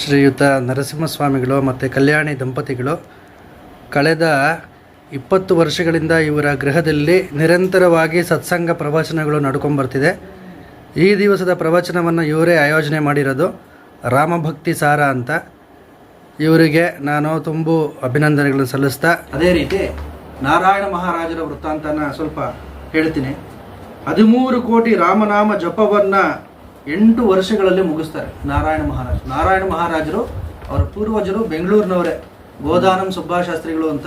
ಶ್ರೀಯುತ ನರಸಿಂಹಸ್ವಾಮಿಗಳು ಮತ್ತು ಕಲ್ಯಾಣಿ ದಂಪತಿಗಳು, ಕಳೆದ ಇಪ್ಪತ್ತು ವರ್ಷಗಳಿಂದ ಇವರ ಗೃಹದಲ್ಲಿ ನಿರಂತರವಾಗಿ ಸತ್ಸಂಗ ಪ್ರವಚನಗಳು ನಡ್ಕೊಂಬರ್ತಿದೆ. ಈ ದಿವಸದ ಪ್ರವಚನವನ್ನು ಇವರೇ ಆಯೋಜನೆ ಮಾಡಿರೋದು ರಾಮಭಕ್ತಿ ಸಾರ ಅಂತ. ಇವರಿಗೆ ನಾನು ತುಂಬು ಅಭಿನಂದನೆಗಳನ್ನು ಸಲ್ಲಿಸ್ತಾ ಅದೇ ರೀತಿ ನಾರಾಯಣ ಮಹಾರಾಜರ ವೃತ್ತಾಂತನ ಸ್ವಲ್ಪ ಹೇಳ್ತೀನಿ. ಹದಿಮೂರು ಕೋಟಿ ರಾಮನಾಮ ಜಪವನ್ನು ಎಂಟು ವರ್ಷಗಳಲ್ಲಿ ಮುಗಿಸ್ತಾರೆ ನಾರಾಯಣ ಮಹಾರಾಜ್. ನಾರಾಯಣ ಮಹಾರಾಜರು, ಅವರ ಪೂರ್ವಜರು ಬೆಂಗಳೂರಿನವರೇ. ಗೋದಾನಂ ಸುಬ್ಬಾಶಾಸ್ತ್ರಿಗಳು ಅಂತ.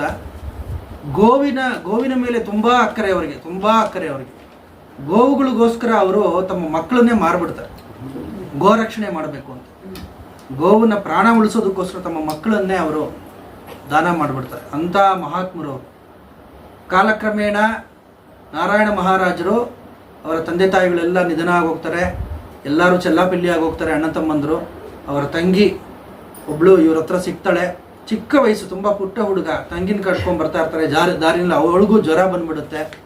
ಗೋವಿನ ಗೋವಿನ ಮೇಲೆ ತುಂಬ ಅಕ್ಕರೆ ಅವರಿಗೆ, ತುಂಬ ಅಕ್ಕರೆ ಅವರಿಗೆ. ಗೋವುಗಳಿಗೋಸ್ಕರ ಅವರು ತಮ್ಮ ಮಕ್ಕಳನ್ನೇ ಮಾರ್ಬಿಡ್ತಾರೆ. ಗೋರಕ್ಷಣೆ ಮಾಡಬೇಕು ಅಂತ. ಗೋವನ್ನ ಪ್ರಾಣ ಉಳಿಸೋದಕ್ಕೋಸ್ಕರ ತಮ್ಮ ಮಕ್ಕಳನ್ನೇ ಅವರು ದಾನ ಮಾಡಿಬಿಡ್ತಾರೆ. ಅಂಥ ಮಹಾತ್ಮರು. ಕಾಲಕ್ರಮೇಣ ನಾರಾಯಣ ಮಹಾರಾಜರು ಅವರ ತಂದೆ ತಾಯಿಗಳೆಲ್ಲ ನಿಧನ ಆಗೋಗ್ತಾರೆ. ಎಲ್ಲರೂ ಚೆಲ್ಲಾಪಿಲ್ಲಿ ಹೋಗ್ತಾರೆ. ಅಣ್ಣ ತಮ್ಮಂದರು. ಅವರ ತಂಗಿ ಒಬ್ಳು ಇವ್ರ ಹತ್ರ ಸಿಗ್ತಾಳೆ. ಚಿಕ್ಕ ವಯಸ್ಸು, ತುಂಬ ಪುಟ್ಟ ಹುಡುಗ. ತಂಗಿನ ಕಟ್ಕೊಂಡು ಬರ್ತಾ ಇರ್ತಾರೆ. ಜಾರಿ ದಾರಿನಲ್ಲಿ ಅವಳಿಗೂ ಜ್ವರ ಬಂದ್ಬಿಡುತ್ತೆ.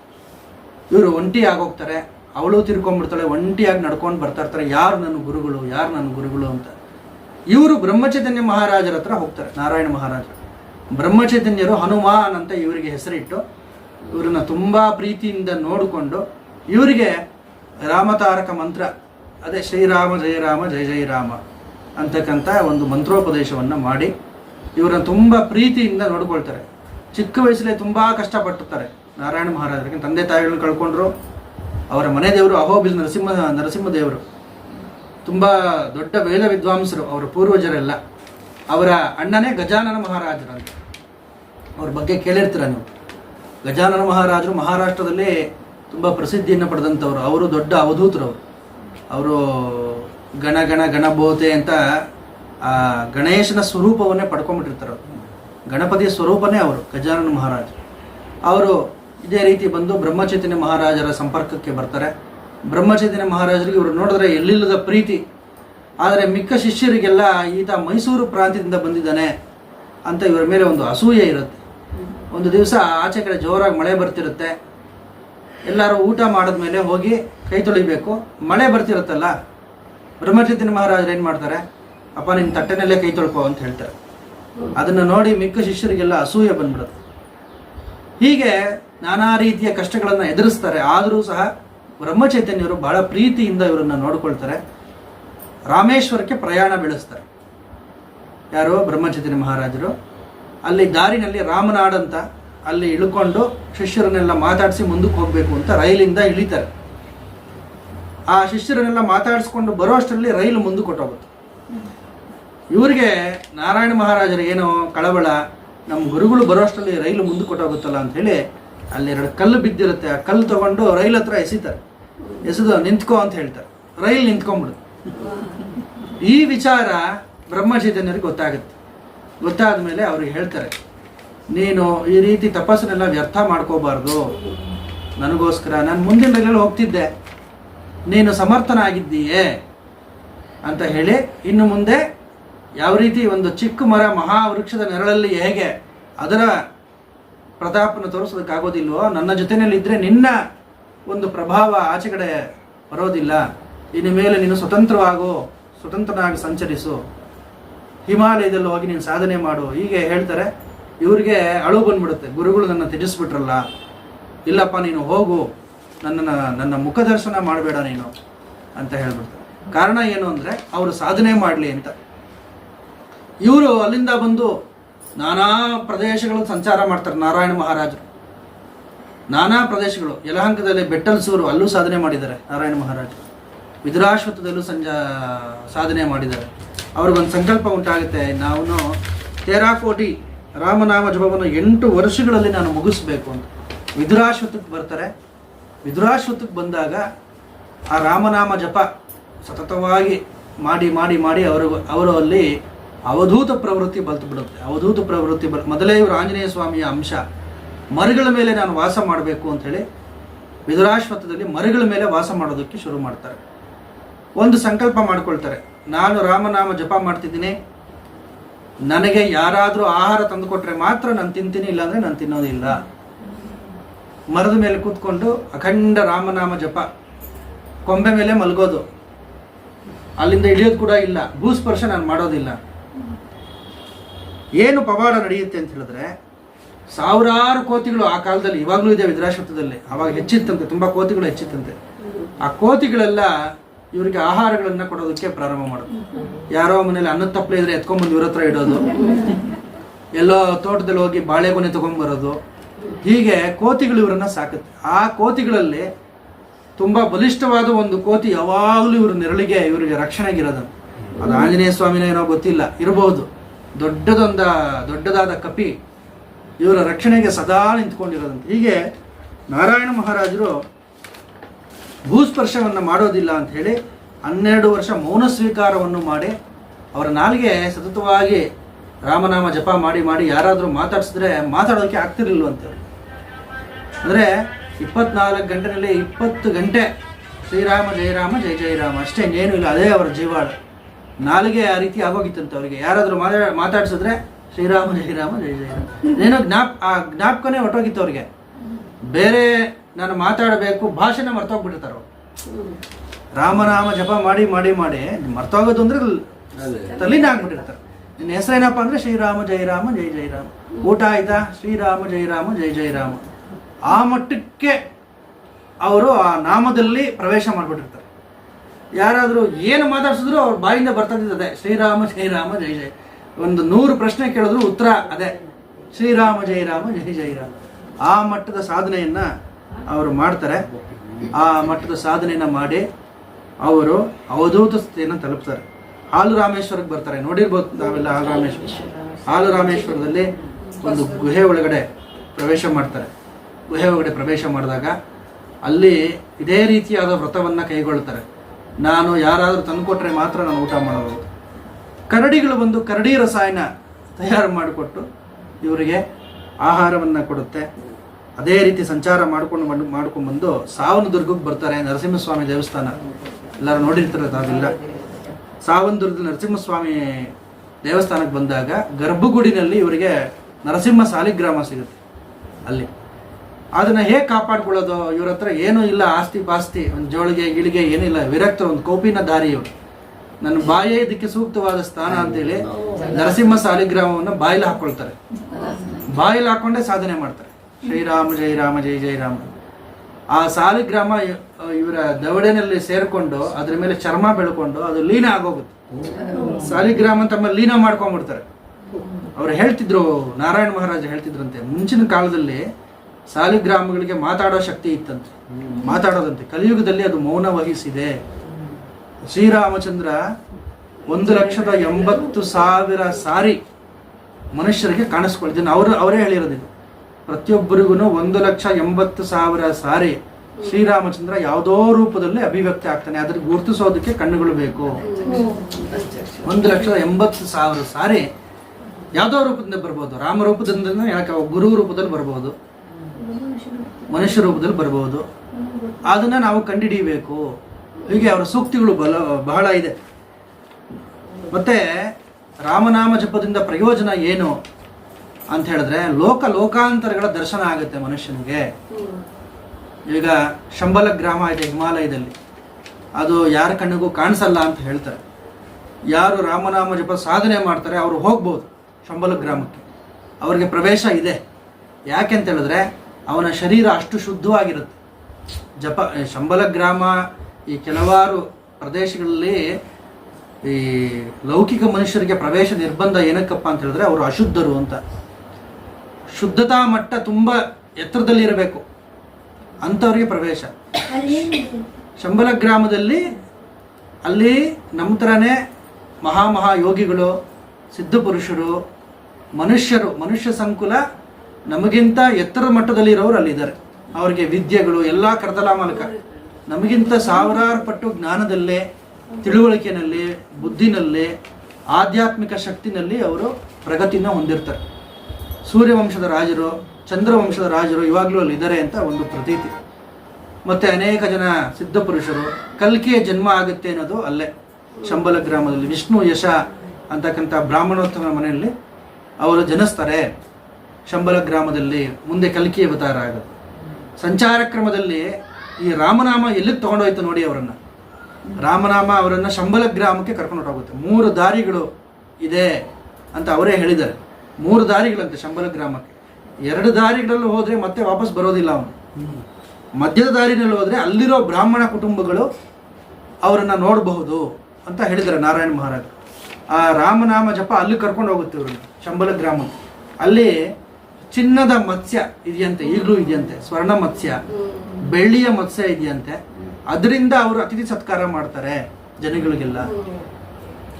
ಇವರು ಒಂಟಿ ಆಗೋಗ್ತಾರೆ ಅವಳು ತಿರ್ಕೊಂಡ್ಬಿಡ್ತಾಳೆ. ಒಂಟಿಯಾಗಿ ನಡ್ಕೊಂಡು ಬರ್ತಾ ಇರ್ತಾರೆ. ಯಾರು ನನ್ನ ಗುರುಗಳು, ಯಾರು ನನ್ನ ಗುರುಗಳು ಅಂತ. ಇವರು ಬ್ರಹ್ಮಚೈತನ್ಯ ಮಹಾರಾಜರ ಹತ್ರ ಹೋಗ್ತಾರೆ. ನಾರಾಯಣ ಮಹಾರಾಜರು. ಬ್ರಹ್ಮಚೈತನ್ಯರು ಹನುಮಾನ್ ಅಂತ ಇವರಿಗೆ ಹೆಸರಿಟ್ಟು, ಇವರನ್ನ ತುಂಬಾ ಪ್ರೀತಿಯಿಂದ ನೋಡಿಕೊಂಡು ಇವರಿಗೆ ರಾಮತಾರಕ ಮಂತ್ರ ಅದೇ ಶ್ರೀರಾಮ ಜಯ ರಾಮ ಜಯ ಜಯ ರಾಮ ಅಂತಕ್ಕಂಥ ಒಂದು ಮಂತ್ರೋಪದೇಶವನ್ನು ಮಾಡಿ ಇವರನ್ನ ತುಂಬ ಪ್ರೀತಿಯಿಂದ ನೋಡ್ಕೊಳ್ತಾರೆ. ಚಿಕ್ಕ ವಯಸ್ಸಲ್ಲೇ ತುಂಬ ಕಷ್ಟಪಟ್ಟಿರ್ತಾರೆ. ನಾರಾಯಣ ಮಹಾರಾಜರಿಗೆ ತಂದೆ ತಾಯಿಗಳನ್ನ ಕಳ್ಕೊಂಡ್ರು, ಅವರ ಮನೆ ದೇವರು ಅಹೋಬಿಲ್ ನರಸಿಂಹ ನರಸಿಂಹ ದೇವರು. ತುಂಬ ದೊಡ್ಡ ವೇದ ವಿದ್ವಾಂಸರು ಅವರ ಪೂರ್ವಜರೆಲ್ಲ. ಅವರ ಅಣ್ಣನೇ ಗಜಾನನ ಮಹಾರಾಜರು ಅಂತ. ಅವ್ರ ಬಗ್ಗೆ ಕೇಳಿರ್ತೀರ ನೀವು? ಗಜಾನನ ಮಹಾರಾಜರು ಮಹಾರಾಷ್ಟ್ರದಲ್ಲಿ ತುಂಬ ಪ್ರಸಿದ್ಧಿಯನ್ನು ಪಡೆದಂಥವ್ರು. ಅವರು ದೊಡ್ಡ ಅವಧೂತರು ಅವರು ಗಣ ಗಣ ಗಣಬೋತೆ ಅಂತ ಆ ಗಣೇಶನ ಸ್ವರೂಪವನ್ನೇ ಪಡ್ಕೊಂಡ್ಬಿಟ್ಟಿರ್ತಾರೆ ಗಣಪತಿಯ ಸ್ವರೂಪನೇ ಅವರು, ಗಜಾನನ ಮಹಾರಾಜ. ಅವರು ಇದೇ ರೀತಿ ಬಂದು ಬ್ರಹ್ಮಚೈತನ್ಯ ಮಹಾರಾಜರ ಸಂಪರ್ಕಕ್ಕೆ ಬರ್ತಾರೆ. ಬ್ರಹ್ಮಚೈತನ್ಯ ಮಹಾರಾಜರಿಗೆ ಇವರು ನೋಡಿದ್ರೆ ಎಲ್ಲಿಲ್ಲದ ಪ್ರೀತಿ. ಆದರೆ ಮಿಕ್ಕ ಶಿಷ್ಯರಿಗೆಲ್ಲ ಈತ ಮೈಸೂರು ಪ್ರಾಂತ್ಯದಿಂದ ಬಂದಿದ್ದಾನೆ ಅಂತ ಇವರ ಮೇಲೆ ಒಂದು ಅಸೂಯೆ ಇರುತ್ತೆ. ಒಂದು ದಿವಸ ಆಚೆ ಕಡೆ ಜೋರಾಗಿ ಮಳೆ ಬರ್ತಿರುತ್ತೆ. ಎಲ್ಲರೂ ಊಟ ಮಾಡಿದ್ಮೇಲೆ ಹೋಗಿ ಕೈ ತೊಳಿಬೇಕು. ಮಳೆ ಬರ್ತಿರುತ್ತಲ್ಲ ಬ್ರಹ್ಮಚಿತ್ತಿನ ಮಹಾರಾಜರು ಏನು ಮಾಡ್ತಾರೆ? ಅಪ್ಪ ನಿನ್ನ ತಟ್ಟೆನಲ್ಲೇ ಕೈ ತೊಳ್ಕೊ ಅಂತ ಹೇಳ್ತಾರೆ. ಅದನ್ನು ನೋಡಿ ಮಿಕ್ಕ ಶಿಷ್ಯರಿಗೆಲ್ಲ ಅಸೂಯೆ ಬಂದ್ಬಿಡುತ್ತೆ. ಹೀಗೆ ನಾನಾ ರೀತಿಯ ಕಷ್ಟಗಳನ್ನು ಎದುರಿಸ್ತಾರೆ. ಆದರೂ ಸಹ ಬ್ರಹ್ಮಚೈತನ್ಯರು ಬಹಳ ಪ್ರೀತಿಯಿಂದ ಇವರನ್ನು ನೋಡ್ಕೊಳ್ತಾರೆ. ರಾಮೇಶ್ವರಕ್ಕೆ ಪ್ರಯಾಣ ಬೆಳೆಸ್ತಾರೆ. ಯಾರು? ಬ್ರಹ್ಮಚೈತನ್ಯ ಮಹಾರಾಜರು. ಅಲ್ಲಿ ದಾರಿನಲ್ಲಿ ರಾಮನಾಡ್ ಅಂತ ಅಲ್ಲಿ ಇಳ್ಕೊಂಡು ಶಿಷ್ಯರನ್ನೆಲ್ಲ ಮಾತಾಡಿಸಿ ಮುಂದಕ್ಕೆ ಹೋಗಬೇಕು ಅಂತ ರೈಲಿಂದ ಇಳಿತಾರೆ. ಆ ಶಿಷ್ಯರನ್ನೆಲ್ಲ ಮಾತಾಡಿಸ್ಕೊಂಡು ಬರೋ ಅಷ್ಟರಲ್ಲಿ ರೈಲು ಮುಂದೆ ಕೊಟ್ಟೋಗುತ್ತೆ. ಇವರಿಗೆ ನಾರಾಯಣ ಮಹಾರಾಜರು ಏನೋ ಕಳವಳ, ನಮ್ಮ ಗುರುಗಳು ಬರೋಷ್ಟರಲ್ಲಿ ರೈಲು ಮುಂದೆ ಕೊಟ್ಟೋಗುತ್ತಲ್ಲ ಅಂತ ಹೇಳಿ ಅಲ್ಲಿ ಎರಡು ಕಲ್ಲು ಬಿದ್ದಿರುತ್ತೆ. ಆ ಕಲ್ಲು ತಗೊಂಡು ರೈಲ್ ಹತ್ರ ಎಸಿತಾರೆ. ಎಸೆದು ನಿಂತ್ಕೋ ಅಂತ ಹೇಳ್ತಾರೆ. ರೈಲ್ ನಿಂತ್ಕೊಂಡ್ಬಿಡುತ್ತೆ. ಈ ವಿಚಾರ ಬ್ರಹ್ಮಚೈತನ್ಯರಿಗೆ ಗೊತ್ತಾಗುತ್ತೆ. ಗೊತ್ತಾದ ಮೇಲೆ ಅವ್ರಿಗೆ ಹೇಳ್ತಾರೆ. ನೀನು ಈ ರೀತಿ ತಪಸ್ಸನ್ನೆಲ್ಲ ವ್ಯರ್ಥ ಮಾಡ್ಕೋಬಾರ್ದು. ನನಗೋಸ್ಕರ, ನಾನು ಮುಂದಿನ ರೈಲಲ್ಲಿ ಹೋಗ್ತಿದ್ದೆ. ನೀನು ಸಮರ್ಥನಾಗಿದ್ದೀಯೇ? ಅಂತ ಹೇಳಿ, ಇನ್ನು ಮುಂದೆ ಯಾವ ರೀತಿ ಒಂದು ಚಿಕ್ಕ ಮರ ಮಹಾವೃಕ್ಷದ ನೆರಳಲ್ಲಿ ಹೇಗೆ ಅದರ ಪ್ರತಾಪನ ತೋರಿಸೋದಕ್ಕಾಗೋದಿಲ್ವೋ, ನನ್ನ ಜೊತೆಯಲ್ಲಿದ್ದರೆ ನಿನ್ನ ಒಂದು ಪ್ರಭಾವ ಆಚೆ ಕಡೆ ಬರೋದಿಲ್ಲ. ಇನ್ನು ಮೇಲೆ ನೀನು ಸ್ವತಂತ್ರವಾಗು, ಸ್ವತಂತ್ರನಾಗಿ ಸಂಚರಿಸು. ಹಿಮಾಲಯದಲ್ಲಿ ಹೋಗಿ ನೀನು ಸಾಧನೆ ಮಾಡು. ಹೀಗೆ ಹೇಳ್ತಾರೆ ಇವ್ರಿಗೆ ಅಳು ಬಂದ್ಬಿಡುತ್ತೆ. ಗುರುಗಳು ನನ್ನ ತ್ಯಜಿಸ್ಬಿಟ್ರಲ್ಲ. ಇಲ್ಲಪ್ಪ, ನೀನು ಹೋಗು. ನನ್ನನ್ನು, ನನ್ನ ಮುಖದರ್ಶನ ಮಾಡಬೇಡ ನೀನು ಅಂತ ಹೇಳ್ಬಿಡ್ತಾರೆ. ಕಾರಣ ಏನು ಅಂದರೆ, ಅವರು ಸಾಧನೆ ಮಾಡಲಿ ಅಂತ. ಇವರು ಅಲ್ಲಿಂದ ಬಂದು ನಾನಾ ಪ್ರದೇಶಗಳು ಸಂಚಾರ ಮಾಡ್ತಾರೆ, ನಾರಾಯಣ ಮಹಾರಾಜರು. ನಾನಾ ಪ್ರದೇಶಗಳು, ಯಲಹಂಕದಲ್ಲಿ ಬೆಟ್ಟಲ್ಸೂರು ಅಲ್ಲೂ ಸಾಧನೆ ಮಾಡಿದ್ದಾರೆ, ನಾರಾಯಣ ಮಹಾರಾಜರು. ವಿದುರಾಶ್ವತ್ಥದಲ್ಲೂ ಸಂಜ, ಸಾಧನೆ ಮಾಡಿದ್ದಾರೆ. ಅವ್ರಿಗೊಂದು ಸಂಕಲ್ಪ ಉಂಟಾಗುತ್ತೆ. ನಾವು ತೇರಾಕೋಟಿ ರಾಮನಾಮ ಜಪವನ್ನು ಎಂಟು ವರ್ಷಗಳಲ್ಲಿ ನಾನು ಮುಗಿಸ್ಬೇಕು ಅಂತ. ವಿದುರಾಶ್ವತ್ಥಕ್ಕೆ ಬರ್ತಾರೆ. ವಿದುರಾಶ್ವತ್ಥಕ್ಕೆ ಬಂದಾಗ ಆ ರಾಮನಾಮ ಜಪ ಸತತವಾಗಿ ಮಾಡಿ ಮಾಡಿ ಮಾಡಿ ಅವರು ಅವರು ಅಲ್ಲಿ ಅವಧೂತ ಪ್ರವೃತ್ತಿ ಬಲ್ತು ಬಿಡುತ್ತೆ. ಅವಧೂತ ಪ್ರವೃತ್ತಿ ಬಲ್, ಮೊದಲೇ ಇವರು ಆಂಜನೇಯ ಸ್ವಾಮಿಯ ಅಂಶ. ಮರಿಗಳ ಮೇಲೆ ನಾನು ವಾಸ ಮಾಡಬೇಕು ಅಂಥೇಳಿ ವಿದುರಾಶ್ವತ್ಥದಲ್ಲಿ ಮರಿಗಳ ಮೇಲೆ ವಾಸ ಮಾಡೋದಕ್ಕೆ ಶುರು ಮಾಡ್ತಾರೆ. ಒಂದು ಸಂಕಲ್ಪ ಮಾಡ್ಕೊಳ್ತಾರೆ. ನಾನು ರಾಮನಾಮ ಜಪ ಮಾಡ್ತಿದ್ದೀನಿ. ನನಗೆ ಯಾರಾದರೂ ಆಹಾರ ತಂದುಕೊಟ್ರೆ ಮಾತ್ರ ನಾನು ತಿಂತೀನಿ, ಇಲ್ಲಾಂದರೆ ನಾನು ತಿನ್ನೋದಿಲ್ಲ ಮರದ ಮೇಲೆ ಕೂತ್ಕೊಂಡು ಅಖಂಡ ರಾಮನಾಮ ಜಪ. ಕೊಂಬೆ ಮೇಲೆ ಮಲಗೋದು. ಅಲ್ಲಿಂದ ಇಳಿಯೋದು ಕೂಡ ಇಲ್ಲ. ಭೂಸ್ಪರ್ಶ ನಾನು ಮಾಡೋದಿಲ್ಲ. ಏನು ಪವಾಡ ನಡೆಯುತ್ತೆ ಅಂತ ಹೇಳಿದ್ರೆ, ಸಾವಿರಾರು ಕೋತಿಗಳು ಆ ಕಾಲದಲ್ಲಿ, ಇವಾಗಲೂ ಇದೆ ವಿದ್ರಾಶ್ವತ್ಥದಲ್ಲಿ ಅವಾಗ ಹೆಚ್ಚಿತ್ತಂತೆ, ತುಂಬ ಕೋತಿಗಳು ಹೆಚ್ಚಿತ್ತಂತೆ. ಆ ಕೋತಿಗಳೆಲ್ಲ ಇವರಿಗೆ ಆಹಾರಗಳನ್ನ ಕೊಡೋದಕ್ಕೆ ಪ್ರಾರಂಭ ಮಾಡೋದು. ಯಾರೋ ಮನೇಲಿ ಅನ್ನದ ತಪ್ಪಲೆ ಇದ್ರೆ ಎತ್ಕೊಂಡ್ಬಂದು ಇವ್ರ ಹತ್ರ ಇಡೋದು. ಎಲ್ಲೋ ತೋಟದಲ್ಲಿ ಹೋಗಿ ಬಾಳೆಗೊನೆ ತಗೊಂಡ್ಬರೋದು. ಹೀಗೆ ಕೋತಿಗಳು ಇವರನ್ನ ಸಾಕುತ್ತೆ. ಆ ಕೋತಿಗಳಲ್ಲಿ ತುಂಬಾ ಬಲಿಷ್ಠವಾದ ಒಂದು ಕೋತಿ ಯಾವಾಗಲೂ ಇವ್ರ ನೆರಳಿಗೆ ಇವರಿಗೆ ರಕ್ಷಣೆಗಿರೋದು ಅದು ಆಂಜನೇಯ ಸ್ವಾಮಿನ ಏನೋ ಗೊತ್ತಿಲ್ಲ. ಇರಬಹುದು ದೊಡ್ಡದೊಂದ, ದೊಡ್ಡದಾದ ಕಪಿ ಇವರ ರಕ್ಷಣೆಗೆ ಸದಾ ನಿಂತ್ಕೊಂಡಿರೋದಂತೆ. ಹೀಗೆ ನಾರಾಯಣ ಮಹಾರಾಜರು ಭೂಸ್ಪರ್ಶವನ್ನು ಮಾಡೋದಿಲ್ಲ ಅಂತ ಹೇಳಿ ಹನ್ನೆರಡು ವರ್ಷ ಮೌನ ಸ್ವೀಕಾರವನ್ನು ಮಾಡಿ ಅವರ ನಾಲಿಗೆ ಸತತವಾಗಿ ರಾಮನಾಮ ಜಪ ಮಾಡಿ ಮಾಡಿ ಯಾರಾದರೂ ಮಾತಾಡಿಸಿದ್ರೆ ಮಾತಾಡೋದಕ್ಕೆ ಹೇಳಿ ಅಂದರೆ ಇಪ್ಪತ್ನಾಲ್ಕು ಗಂಟೆನಲ್ಲಿ ಇಪ್ಪತ್ತು ಗಂಟೆ ಶ್ರೀರಾಮ ಜಯರಾಮ ಜಯ ಜಯರಾಮ ಅಷ್ಟೇ, ಇನ್ನೇನು ಇಲ್ಲ, ಅದೇ ಅವರ ಜೀವಾಳ. ನಾಲಿಗೆ ಆ ರೀತಿ ಆಗೋಗಿತ್ತಂತೆ ಅವರಿಗೆ. ಯಾರಾದರೂ ಮಾತಾ, ಮಾತಾಡಿಸಿದ್ರೆ ಶ್ರೀರಾಮ ಜಯರಾಮ ಜಯ ಜಯರಾಮ ಏನೋ ಜ್ಞಾಪ್, ಆ ಜ್ಞಾಪಕನೇ ಹೊಟ್ಟೋಗಿತ್ತು ಅವ್ರಿಗೆ. ಬೇರೆ ನಾನು ಮಾತಾಡಬೇಕು ಭಾಷೆನ ಮರ್ತೋಗ್ಬಿಟ್ಟಿರ್ತಾರೆ ರಾಮನಾಮ ಜಪ ಮಾಡಿ ಮಾಡಿ ಮಾಡಿ ಮರ್ತೋಗೋದು ಅಂದ್ರೆ ತಲ್ಲಿನ ಆಗ್ಬಿಟ್ಟಿರ್ತಾರೆ. ನಿನ್ನ ಹೆಸರೇನಪ್ಪ ಅಂದ್ರೆ ಶ್ರೀರಾಮ ಜಯರಾಮ ಜೈ ಜಯರಾಮ ಊಟ ಆಯ್ತಾ? ಶ್ರೀರಾಮ ಜಯರಾಮ ಜೈ ರಾಮ. ಆ ಮಟ್ಟಕ್ಕೆ ಅವರು ಆ ನಾಮದಲ್ಲಿ ಪ್ರವೇಶ ಮಾಡಿಬಿಟ್ಟಿರ್ತಾರೆ. ಯಾರಾದರೂ ಏನು ಮಾತಾಡ್ಸಿದ್ರು ಅವ್ರ ಬಾಯಿಂದ ಬರ್ತಿದ್ದು ಅದೇ ಶ್ರೀರಾಮ ಜಯರಾಮ ಜೈ ಜೈ. ಒಂದು ನೂರು ಪ್ರಶ್ನೆ ಕೇಳಿದ್ರು ಉತ್ತರ ಅದೇ. ಶ್ರೀರಾಮ ಜಯರಾಮ ಜೈ ರಾಮ. ಆ ಮಟ್ಟದ ಸಾಧನೆಯನ್ನ ಅವರು ಮಾಡ್ತಾರೆ, ಆ ಮಟ್ಟದ ಸಾಧನೆಯನ್ನ ಮಾಡಿ ಅವರು ಅವಧೂತ ಸ್ಥಿತಿಯನ್ನು ತಲುಪ್ತಾರೆ. ಹಾಲು ರಾಮೇಶ್ವರಕ್ಕೆ ಬರ್ತಾರೆ. ನೋಡಿರ್ಬೋದು ನಾವೆಲ್ಲ ಹಾಲು ರಾಮೇಶ್ವರ. ಹಾಲು ರಾಮೇಶ್ವರದಲ್ಲಿ ಒಂದು ಗುಹೆ ಒಳಗಡೆ ಪ್ರವೇಶ ಮಾಡ್ತಾರೆ. ಗುಹೆ ಒಳಗಡೆ ಪ್ರವೇಶ ಮಾಡಿದಾಗ ಅಲ್ಲಿ ಇದೇ ರೀತಿಯಾದ ವ್ರತವನ್ನು ಕೈಗೊಳ್ತಾರೆ. ನಾನು ಯಾರಾದರೂ ತಂದುಕೊಟ್ರೆ ಮಾತ್ರ ನಾನು ಊಟ ಮಾಡೋದು ಕರಡಿಗಳು ಬಂದು ಕರಡಿ ರಸಾಯನ ತಯಾರು ಮಾಡಿಕೊಟ್ಟು ಇವರಿಗೆ ಆಹಾರವನ್ನು ಕೊಡುತ್ತೆ. ಅದೇ ರೀತಿ ಸಂಚಾರ ಮಾಡ್ಕೊಂಡು ಬಂದು ಮಾಡ್ಕೊಂಡು ಬಂದು ಸಾವನ ದುರ್ಗಕ್ಕೆ ಬರ್ತಾರೆ ನರಸಿಂಹಸ್ವಾಮಿ ದೇವಸ್ಥಾನ. ಎಲ್ಲರೂ ನೋಡಿರ್ತಾರೆ ತಾವೆಲ್ಲ. ಸಾವನದುರ್ಗದ ನರಸಿಂಹಸ್ವಾಮಿ ದೇವಸ್ಥಾನಕ್ಕೆ ಬಂದಾಗ ಗರ್ಭಗುಡಿನಲ್ಲಿ ಇವರಿಗೆ ನರಸಿಂಹ ಸಾಲಿಗ್ರಾಮ ಸಿಗುತ್ತೆ ಅಲ್ಲಿ. ಅದನ್ನ ಹೇಗೆ ಕಾಪಾಡ್ಕೊಳ್ಳೋದು? ಇವ್ರ ಹತ್ರ ಏನೂ ಇಲ್ಲ ಆಸ್ತಿ ಪಾಸ್ತಿ ಒಂದು ಜೋಳಿಗೆ ಗಿಳಿಗೆ ಏನಿಲ್ಲ ವಿರಕ್ತ ಒಂದು ಕೋಪಿನ ದಾರಿ ಇವರು. ನನ್ನ ಬಾಯೇ ಇದಕ್ಕೆ ಸೂಕ್ತವಾದ ಸ್ಥಾನ ಅಂತೇಳಿ ನರಸಿಂಹ ಸಾಲಿಗ್ರಾಮವನ್ನು ಬಾಯಿಲಿ ಹಾಕೊಳ್ತಾರೆ. ಬಾಯಿಲಿ ಹಾಕೊಂಡೇ ಸಾಧನೆ ಮಾಡ್ತಾರೆ. ಶ್ರೀರಾಮ ಜೈ ರಾಮ, ಜೈ ಜೈ ರಾಮ. ಆ ಸಾಲಿಗ್ರಾಮ ಇವರ ದವಡೆನಲ್ಲಿ ಸೇರ್ಕೊಂಡು ಅದ್ರ ಮೇಲೆ ಚರ್ಮ ಬೆಳ್ಕೊಂಡು ಅದು ಲೀನ ಆಗೋಗುತ್ತೆ. ಸಾಲಿಗ್ರಾಮ ತಮ್ಮ ಲೀನ ಮಾಡ್ಕೊಂಡ್ಬಿಡ್ತಾರೆ. ಅವ್ರು ಹೇಳ್ತಿದ್ರು, ನಾರಾಯಣ ಮಹಾರಾಜ ಹೇಳ್ತಿದ್ರಂತೆ, ಮುಂಚಿನ ಕಾಲದಲ್ಲಿ ಸಾಲಿಗ್ರಾಮಗಳಿಗೆ ಮಾತಾಡೋ ಶಕ್ತಿ ಇತ್ತಂತೆ. ಮಾತಾಡೋದಂತೆ. ಕಲಿಯುಗದಲ್ಲಿ ಅದು ಮೌನ ವಹಿಸಿದೆ. ಶ್ರೀರಾಮಚಂದ್ರ ಒಂದು ಲಕ್ಷದ ಎಂಬತ್ತು ಸಾವಿರ ಸಾರಿ ಮನುಷ್ಯರಿಗೆ ಕಾಣಿಸ್ಕೊಳ್ತೀನಿ ಅವರು, ಅವರೇ ಹೇಳಿರೋದು ಇದು. ಪ್ರತಿಯೊಬ್ಬರಿಗೂ ಒಂದು ಲಕ್ಷ ಎಂಬತ್ತು ಸಾವಿರ ಸಾರಿ ಶ್ರೀರಾಮಚಂದ್ರ ಯಾವುದೋ ರೂಪದಲ್ಲಿ ಅಭಿವ್ಯಕ್ತಿ ಆಗ್ತಾನೆ. ಅದ್ರ ಗುರುತಿಸೋದಕ್ಕೆ ಕಣ್ಣುಗಳು ಬೇಕು. ಒಂದು ಲಕ್ಷದ ಎಂಬತ್ತು ಸಾವಿರ ಸಾರಿ ಯಾವುದೋ ರೂಪದಿಂದ ಬರ್ಬೋದು. ರಾಮ ರೂಪದಿಂದ ಯಾಕೆ ಗುರು ರೂಪದಲ್ಲಿ ಬರ್ಬೋದು? ಮನುಷ್ಯ ರೂಪದಲ್ಲಿ ಬರ್ಬೋದು. ಅದನ್ನ ನಾವು ಕಂಡುಹಿಡಿಯಬೇಕು ಹೀಗೆ ಅವರ ಸೂಕ್ತಿಗಳು ಬಲ, ಬಹಳ ಇದೆ. ಮತ್ತೆ ರಾಮನಾಮ ಜಪದಿಂದ ಪ್ರಯೋಜನ ಏನು? ಅಂತ ಹೇಳಿದ್ರೆ ಲೋಕ ಲೋಕಾಂತರಗಳ ದರ್ಶನ ಆಗುತ್ತೆ ಮನುಷ್ಯನಿಗೆ. ಈಗ ಶಂಬಲ ಗ್ರಾಮ ಇದೆ ಹಿಮಾಲಯದಲ್ಲಿ. ಅದು ಯಾರ ಕಣ್ಣಿಗೂ ಕಾಣಿಸಲ್ಲ ಅಂತ ಹೇಳ್ತಾರೆ. ಯಾರು ರಾಮನಾಮ ಜಪ ಸಾಧನೆ ಮಾಡ್ತಾರೆ ಅವರು ಹೋಗ್ಬೋದು ಶಂಬಲ ಗ್ರಾಮಕ್ಕೆ. ಅವರಿಗೆ ಪ್ರವೇಶ ಇದೆ. ಯಾಕೆ ಅಂತ ಹೇಳಿದ್ರೆ ಅವನ ಶರೀರ ಅಷ್ಟು ಶುದ್ಧವಾಗಿರುತ್ತೆ. ಜಪ ಶಂಬಲ ಗ್ರಾಮ ಈ ಕೆಲವಾರು ಪ್ರದೇಶಗಳಲ್ಲಿ ಈ ಲೌಕಿಕ ಮನುಷ್ಯರಿಗೆ ಪ್ರವೇಶ ನಿರ್ಬಂಧ ಏನಕ್ಕಪ್ಪ ಅಂತ ಹೇಳಿದ್ರೆ ಅವರು ಅಶುದ್ಧರು ಅಂತ. ಶುದ್ಧತಾ ಮಟ್ಟ ತುಂಬ ಎತ್ತರದಲ್ಲಿ ಇರಬೇಕು. ಅಂಥವ್ರಿಗೆ ಪ್ರವೇಶ. ಶಂಬಲ ಗ್ರಾಮದಲ್ಲಿ ಅಲ್ಲಿ ನಮ್ಮ ಥರನೇ ಮಹಾ ಮಹಾ ಯೋಗಿಗಳು, ಸಿದ್ಧ ಪುರುಷರು, ಮನುಷ್ಯರು, ಮನುಷ್ಯ ಸಂಕುಲ ನಮಗಿಂತ ಎತ್ತರ ಮಟ್ಟದಲ್ಲಿ ಇರೋರು ಅಲ್ಲಿದ್ದಾರೆ. ಅವರಿಗೆ ವಿದ್ಯೆಗಳು, ಎಲ್ಲ ಕರ್ತಲ ಮೂಲಕ. ನಮಗಿಂತ ಸಾವಿರಾರು ಪಟ್ಟು ಜ್ಞಾನದಲ್ಲೇ, ತಿಳುವಳಿಕೆನಲ್ಲಿ, ಬುದ್ಧಿನಲ್ಲಿ, ಆಧ್ಯಾತ್ಮಿಕ ಶಕ್ತಿನಲ್ಲಿ ಅವರು ಪ್ರಗತಿನ ಹೊಂದಿರ್ತಾರೆ. ಸೂರ್ಯವಂಶದ ರಾಜರು, ಚಂದ್ರವಂಶದ ರಾಜರು ಇವಾಗಲೂ ಅಲ್ಲಿ ಇದ್ದಾರೆ ಅಂತ ಒಂದು ಪ್ರತೀತಿ. ಮತ್ತೆ ಅನೇಕ ಜನ ಸಿದ್ಧಪುರುಷರು ಕಲ್ಕಿಯ ಜನ್ಮ ಆಗುತ್ತೆ ಅನ್ನೋದು ಅಲ್ಲೇ. ಶಂಬಲ ಗ್ರಾಮದಲ್ಲಿ, ವಿಷ್ಣು ಯಶ ಅಂತಕ್ಕಂಥ ಬ್ರಾಹ್ಮಣೋತ್ತಮ ಮನೆಯಲ್ಲಿ ಅವರು ಜನಿಸ್ತಾರೆ. ಶಂಬಲ ಗ್ರಾಮದಲ್ಲಿ ಮುಂದೆ ಕಲ್ಕಿ ಅವತಾರ ಆಗೋದು ಸಂಚಾರ ಕ್ರಮದಲ್ಲಿ ಈ ರಾಮನಾಮ ಎಲ್ಲಿಗೆ ತೊಗೊಂಡೋಯ್ತು ನೋಡಿ ಅವರನ್ನ. ರಾಮನಾಮ ಅವರನ್ನ ಶಂಬಲ ಗ್ರಾಮಕ್ಕೆ ಕರ್ಕೊಂಡು ಹೋಗುತ್ತೆ ಮೂರು ದಾರಿಗಳು ಇದೆ ಅಂತ ಅವರೇ ಹೇಳಿದ್ದಾರೆ. ಮೂರು ದಾರಿಗಳಂತೆ ಶಂಬಲ ಗ್ರಾಮಕ್ಕೆ. ಎರಡು ದಾರಿಗಳಲ್ಲಿ ಹೋದರೆ ಮತ್ತೆ ವಾಪಸ್ ಬರೋದಿಲ್ಲ ಅವನು. ಮಧ್ಯದ ದಾರಿನಲ್ಲಿ ಹೋದರೆ ಅಲ್ಲಿರೋ ಬ್ರಾಹ್ಮಣ ಕುಟುಂಬಗಳು ಅವರನ್ನು ನೋಡಬಹುದು ಅಂತ ಹೇಳಿದ್ದಾರೆ ನಾರಾಯಣ ಮಹಾರಾಜ್ ಆ ರಾಮನಾಮ ಜಪ ಅಲ್ಲಿ ಕರ್ಕೊಂಡು ಹೋಗುತ್ತೆ ಇವ್ರನ್ನ ಶಂಬಲ ಗ್ರಾಮ ಅಲ್ಲಿ ಚಿನ್ನದ ಮತ್ಸ್ಯ ಇದೆಯಂತೆ, ಈಗಲೂ ಇದೆಯಂತೆ, ಸ್ವರ್ಣ ಮತ್ಸ್ಯ, ಬೆಳ್ಳಿಯ ಮತ್ಸ್ಯ ಇದೆಯಂತೆ. ಅದರಿಂದ ಅವರು ಅತಿಥಿ ಸತ್ಕಾರ ಮಾಡ್ತಾರೆ ಜನಗಳಿಗೆಲ್ಲ,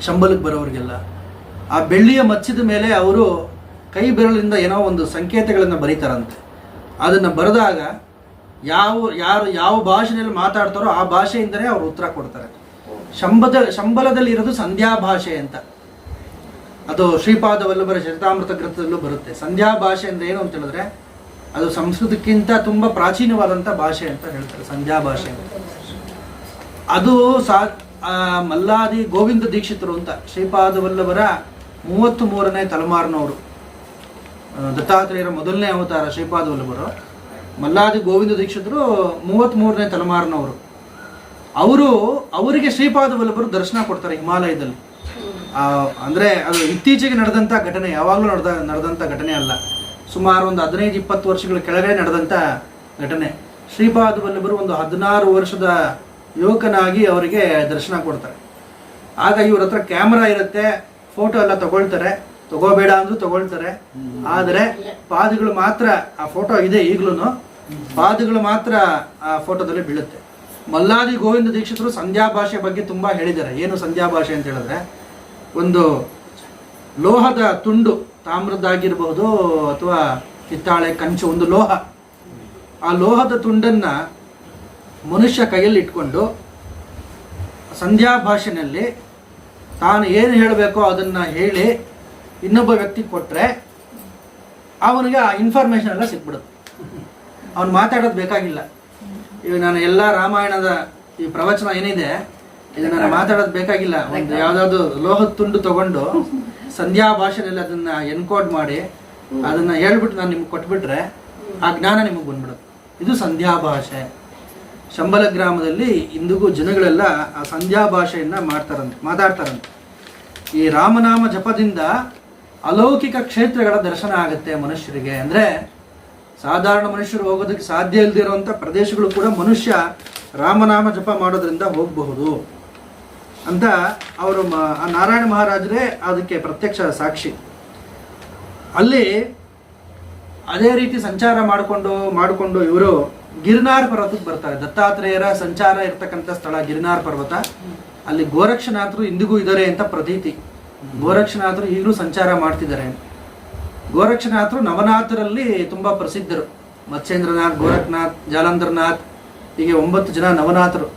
ಶಂಬಲಕ್ಕೆ ಬರೋರಿಗೆಲ್ಲ. ಆ ಬೆಳ್ಳಿಯ ಮಚ್ಚಿದ ಮೇಲೆ ಅವರು ಕೈ ಬೆರಳಿಂದ ಏನೋ ಒಂದು ಸಂಕೇತಗಳನ್ನು ಬರೀತಾರಂತೆ. ಅದನ್ನು ಬರೆದಾಗ ಯಾವ, ಯಾರು, ಯಾವ ಭಾಷೆಯಲ್ಲಿ ಮಾತಾಡ್ತಾರೋ ಆ ಭಾಷೆಯಿಂದನೇ ಅವರು ಉತ್ತರ ಕೊಡ್ತಾರೆ. ಶಂಬದ ಶಂಬಲದಲ್ಲಿ ಇರೋದು ಸಂಧ್ಯಾ ಭಾಷೆ ಅಂತ. ಅದು ಶ್ರೀಪಾದ ವಲ್ಲಭರ ಚರಿತಾಮೃತ ಗ್ರಂಥದಲ್ಲೂ ಬರುತ್ತೆ. ಸಂಧ್ಯಾ ಭಾಷೆ ಅಂದ್ರೆ ಏನು ಅಂತ ಹೇಳಿದ್ರೆ ಅದು ಸಂಸ್ಕೃತಕ್ಕಿಂತ ತುಂಬಾ ಪ್ರಾಚೀನವಾದಂಥ ಭಾಷೆ ಅಂತ ಹೇಳ್ತಾರೆ, ಸಂಧ್ಯಾ ಭಾಷೆ ಅಂತ. ಅದು ಸಾ ಮಲ್ಲಾದಿ ಗೋವಿಂದ ದೀಕ್ಷಿತರು ಅಂತ ಶ್ರೀಪಾದ ವಲ್ಲಭರ ಮೂವತ್ತ್ ಮೂರನೇ ತಲೆಮಾರಿನವರು ದತ್ತಾತ್ರೇಯರ ಮೊದಲನೇ ಅವತಾರ ಶ್ರೀಪಾದ ವಲ್ಲಭರು, ಮಲ್ಲಾದಿ ಗೋವಿಂದ ದೀಕ್ಷಿತರು ಮೂವತ್ತ್ ಮೂರನೇ ತಲೆಮಾರಿನವರು. ಅವರು, ಅವರಿಗೆ ಶ್ರೀಪಾದ ವಲ್ಲಭರು ದರ್ಶನ ಕೊಡ್ತಾರೆ ಹಿಮಾಲಯದಲ್ಲಿ. ಅಂದ್ರೆ ಅದು ಇತ್ತೀಚೆಗೆ ನಡೆದಂಥ ಘಟನೆ, ಯಾವಾಗಲೂ ನಡೆದ ನಡೆದಂಥ ಘಟನೆ ಅಲ್ಲ. ಸುಮಾರು ಒಂದು ಹದಿನೈದು, ಇಪ್ಪತ್ತು ವರ್ಷಗಳ ಕೆಳಗಡೆ ನಡೆದಂಥ ಘಟನೆ. ಶ್ರೀಪಾದ ವಲ್ಲಭರು ಒಂದು ಹದಿನಾರು ವರ್ಷದ ಯುವಕನಾಗಿ ಅವರಿಗೆ ದರ್ಶನ ಕೊಡ್ತಾರೆ. ಆಗ ಇವ್ರ ಹತ್ರ ಕ್ಯಾಮ್ರಾ ಇರುತ್ತೆ ಫೋಟೋ ಎಲ್ಲ ತಗೊಳ್ತಾರೆ. ತಗೋಬೇಡ ಅಂದ್ರೂ ತಗೊಳ್ತಾರೆ. ಆದರೆ ಪಾದಗಳು ಮಾತ್ರ ಆ ಫೋಟೋ ಇದೆ ಈಗಲೂ ಪಾದಗಳು ಮಾತ್ರ ಆ ಫೋಟೋದಲ್ಲಿ ಬೀಳುತ್ತೆ. ಮಲ್ಲಾದಿ ಗೋವಿಂದ ದೀಕ್ಷಿತರು ಸಂಧ್ಯಾ ಭಾಷೆ ಬಗ್ಗೆ ತುಂಬಾ ಹೇಳಿದ್ದಾರೆ. ಏನು ಸಂಧ್ಯಾ ಭಾಷೆ ಅಂತ ಹೇಳಿದ್ರೆ ಒಂದು ಲೋಹದ ತುಂಡು ತಾಮ್ರದ್ದಾಗಿರಬಹುದು ಅಥವಾ ಕಿತ್ತಾಳೆ ಕಂಚು ಒಂದು ಲೋಹ. ಆ ಲೋಹದ ತುಂಡನ್ನ ಮನುಷ್ಯ ಕೈಯಲ್ಲಿ ಇಟ್ಕೊಂಡು ಸಂಧ್ಯಾ ಭಾಷೆನಲ್ಲಿ ತಾನು ಏನು ಹೇಳಬೇಕೋ ಅದನ್ನು ಹೇಳಿ ಇನ್ನೊಬ್ಬ ವ್ಯಕ್ತಿ ಕೊಟ್ಟರೆ ಅವನಿಗೆ ಆ ಇನ್ಫಾರ್ಮೇಷನ್ ಎಲ್ಲ ಸಿಕ್ಬಿಡುತ್ತೆ. ಅವನು ಮಾತಾಡೋದು ಬೇಕಾಗಿಲ್ಲ. ಈಗ ನಾನು ಎಲ್ಲ ರಾಮಾಯಣದ ಈ ಪ್ರವಚನ ಏನಿದೆ ಇದು ನಾನು ಮಾತಾಡೋದು ಬೇಕಾಗಿಲ್ಲ. ಒಂದು ಯಾವುದಾದ್ರು ಲೋಹದ ತುಂಡು ತಗೊಂಡು ಸಂಧ್ಯಾ ಭಾಷೆನಲ್ಲಿ ಅದನ್ನ ಎನ್ಕೋಡ್ ಮಾಡಿ ಅದನ್ನ ಹೇಳ್ಬಿಟ್ಟು ನಾನು ನಿಮ್ಗೆ ಕೊಟ್ಬಿಟ್ರೆ ಆ ಜ್ಞಾನ ನಿಮಗೆ ಬಂದ್ಬಿಡುತ್ತೆ. ಇದು ಸಂಧ್ಯಾ ಭಾಷೆ. ಶಂಬಲ ಗ್ರಾಮದಲ್ಲಿ ಇಂದಿಗೂ ಜನಗಳೆಲ್ಲ ಆ ಸಂಧ್ಯಾ ಭಾಷೆಯನ್ನು ಮಾಡ್ತಾರಂತೆ, ಮಾತಾಡ್ತಾರಂತೆ. ಈ ರಾಮನಾಮ ಜಪದಿಂದ ಅಲೌಕಿಕ ಕ್ಷೇತ್ರಗಳ ದರ್ಶನ ಆಗುತ್ತೆ ಮನುಷ್ಯರಿಗೆ. ಅಂದ್ರೆ ಸಾಧಾರಣ ಮನುಷ್ಯರು ಹೋಗೋದಕ್ಕೆ ಸಾಧ್ಯ ಇಲ್ಲದಿರುವಂಥ ಪ್ರದೇಶಗಳು ಕೂಡ ಮನುಷ್ಯ ರಾಮನಾಮ ಜಪ ಮಾಡೋದ್ರಿಂದ ಹೋಗಬಹುದು ಅಂತ ಅವರು ನಾರಾಯಣ ಮಹಾರಾಜರೇ ಅದಕ್ಕೆ ಪ್ರತ್ಯಕ್ಷ ಸಾಕ್ಷಿ. ಅಲ್ಲಿ ಅದೇ ರೀತಿ ಸಂಚಾರ ಮಾಡಿಕೊಂಡು ಮಾಡಿಕೊಂಡು ಇವರು ಗಿರಿನಾರ್ ಪರ್ವತಕ್ಕೆ ಬರ್ತಾರೆ. ದತ್ತಾತ್ರೇಯರ ಸಂಚಾರ ಇರತಕ್ಕಂಥ ಸ್ಥಳ ಗಿರ್ನಾರ್ ಪರ್ವತ. ಅಲ್ಲಿ ಗೋರಕ್ಷನಾಥರು ಇಂದಿಗೂ ಇದ್ದಾರೆ ಅಂತ ಪ್ರತೀತಿ. ಗೋರಕ್ಷನಾಥರು ಈಗಲೂ ಸಂಚಾರ ಮಾಡ್ತಿದ್ದಾರೆ. ಗೋರಕ್ಷನಾಥರು ನವನಾಥರಲ್ಲಿ ತುಂಬಾ ಪ್ರಸಿದ್ಧರು. ಮತ್ಸೇಂದ್ರನಾಥ್ ಗೋರಖನಾಥ್, ಜಾಲಂಧರ್ನಾಥ್, ಹೀಗೆ ಒಂಬತ್ತು ಜನ ನವನಾಥರು.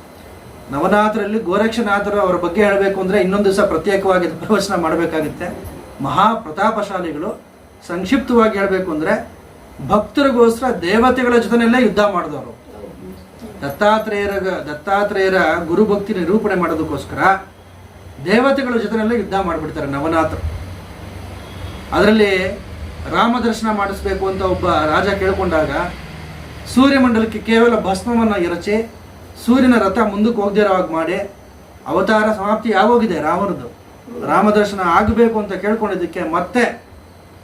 ನವನಾಥರಲ್ಲಿ ಗೋರಕ್ಷನಾಥರು ಅವರ ಬಗ್ಗೆ ಹೇಳಬೇಕು ಅಂದರೆ ಇನ್ನೊಂದು ದಿವಸ ಪ್ರತ್ಯೇಕವಾಗಿ ಪ್ರವಚನ ಮಾಡಬೇಕಾಗುತ್ತೆ. ಮಹಾ ಪ್ರತಾಪಶಾಲಿಗಳು ಸಂಕ್ಷಿಪ್ತವಾಗಿ ಹೇಳಬೇಕು ಅಂದ್ರೆ ಭಕ್ತರಿಗೋಸ್ಕರ ದೇವತೆಗಳ ಜೊತೆನೆಲ್ಲ ಯುದ್ಧ ಮಾಡಿದವರು. ದತ್ತಾತ್ರೇಯರ ದತ್ತಾತ್ರೇಯರ ಗುರುಭಕ್ತಿ ನಿರೂಪಣೆ ಮಾಡೋದಕ್ಕೋಸ್ಕರ ದೇವತೆಗಳ ಜೊತೆನೆಲ್ಲ ಯುದ್ಧ ಮಾಡಿಬಿಡ್ತಾರೆ ನವನಾಥರು ಅದರಲ್ಲಿ ರಾಮದರ್ಶನ ಮಾಡಿಸ್ಬೇಕು ಅಂತ ಒಬ್ಬ ರಾಜ ಕೇಳಿಕೊಂಡಾಗ ಸೂರ್ಯಮಂಡಲಕ್ಕೆ ಕೇವಲ ಭಸ್ಮವನ್ನು ಎರಚಿ ಸೂರ್ಯನ ರಥ ಮುಂದಕ್ಕೆ ಹೋಗದಿರೋ ಹಾಗೆ ಮಾಡಿ ಅವತಾರ ಸಮಾಪ್ತಿ ಯಾಗೋಗಿದೆ ರಾಮನದು ರಾಮದರ್ಶನ ಆಗಬೇಕು ಅಂತ ಕೇಳ್ಕೊಂಡಿದ್ದಕ್ಕೆ ಮತ್ತೆ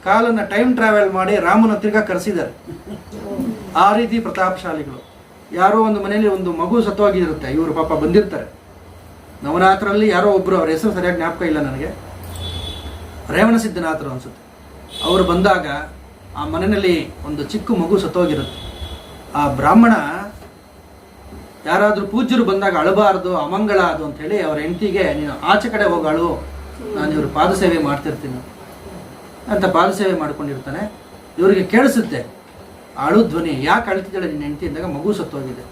ಕಾಲನ್ನ ಟೈಮ್ ಟ್ರಾವೆಲ್ ಮಾಡಿ ರಾಮನ ತಿರ್ಗಾ ಕರೆಸಿದ್ದಾರೆ. ಆ ರೀತಿ ಪ್ರತಾಪಶಾಲಿಗಳು. ಯಾರೋ ಒಂದು ಮನೆಯಲ್ಲಿ ಒಂದು ಮಗು ಸತ್ವಾಗಿರುತ್ತೆ ಇವರು ಪಾಪ ಬಂದಿರ್ತಾರೆ. ನವನಾಥರಲ್ಲಿ ಯಾರೋ ಒಬ್ಬರು ಅವ್ರ ಹೆಸರು ಸರಿಯಾಗಿ ಜ್ಞಾಪಕ ಇಲ್ಲ ನನಗೆ. ರೇವಣ ಸಿದ್ಧನಾಥರು ಅನ್ಸುತ್ತೆ. ಅವರು ಬಂದಾಗ ಆ ಮನೆಯಲ್ಲಿ ಒಂದು ಚಿಕ್ಕ ಮಗು ಸತ್ತೋಗಿರುತ್ತೆ. ಆ ಬ್ರಾಹ್ಮಣ ಯಾರಾದರೂ ಪೂಜ್ಯರು ಬಂದಾಗ ಅಳಬಾರದು, ಅಮಂಗಳ ಅದು ಅಂತ ಹೇಳಿ ಅವ್ರ ಹೆಂಡತಿಗೆ, ನೀನು ಆಚೆ ಕಡೆ ಹೋಗಾಳು ನಾನು ಇವ್ರ ಪಾದ ಸೇವೆ ಮಾಡ್ತಿರ್ತೀನಿ. ಅಂತ ಬಾಲಸೇವೆ ಸೇವೆ ಮಾಡ್ಕೊಂಡಿರ್ತಾನೆ. ಇವರಿಗೆ ಕೇಳಿಸುತ್ತೆ ಅಳು ಧ್ವನಿ ಯಾಕೆ ಅಳ್ತಿದ್ದಾಳೆ ನಿನ್ನ ಹೆಂಡತಿ? ಅಂದಾಗ ಮಗು ಸತ್ತೋಗಿದೆ.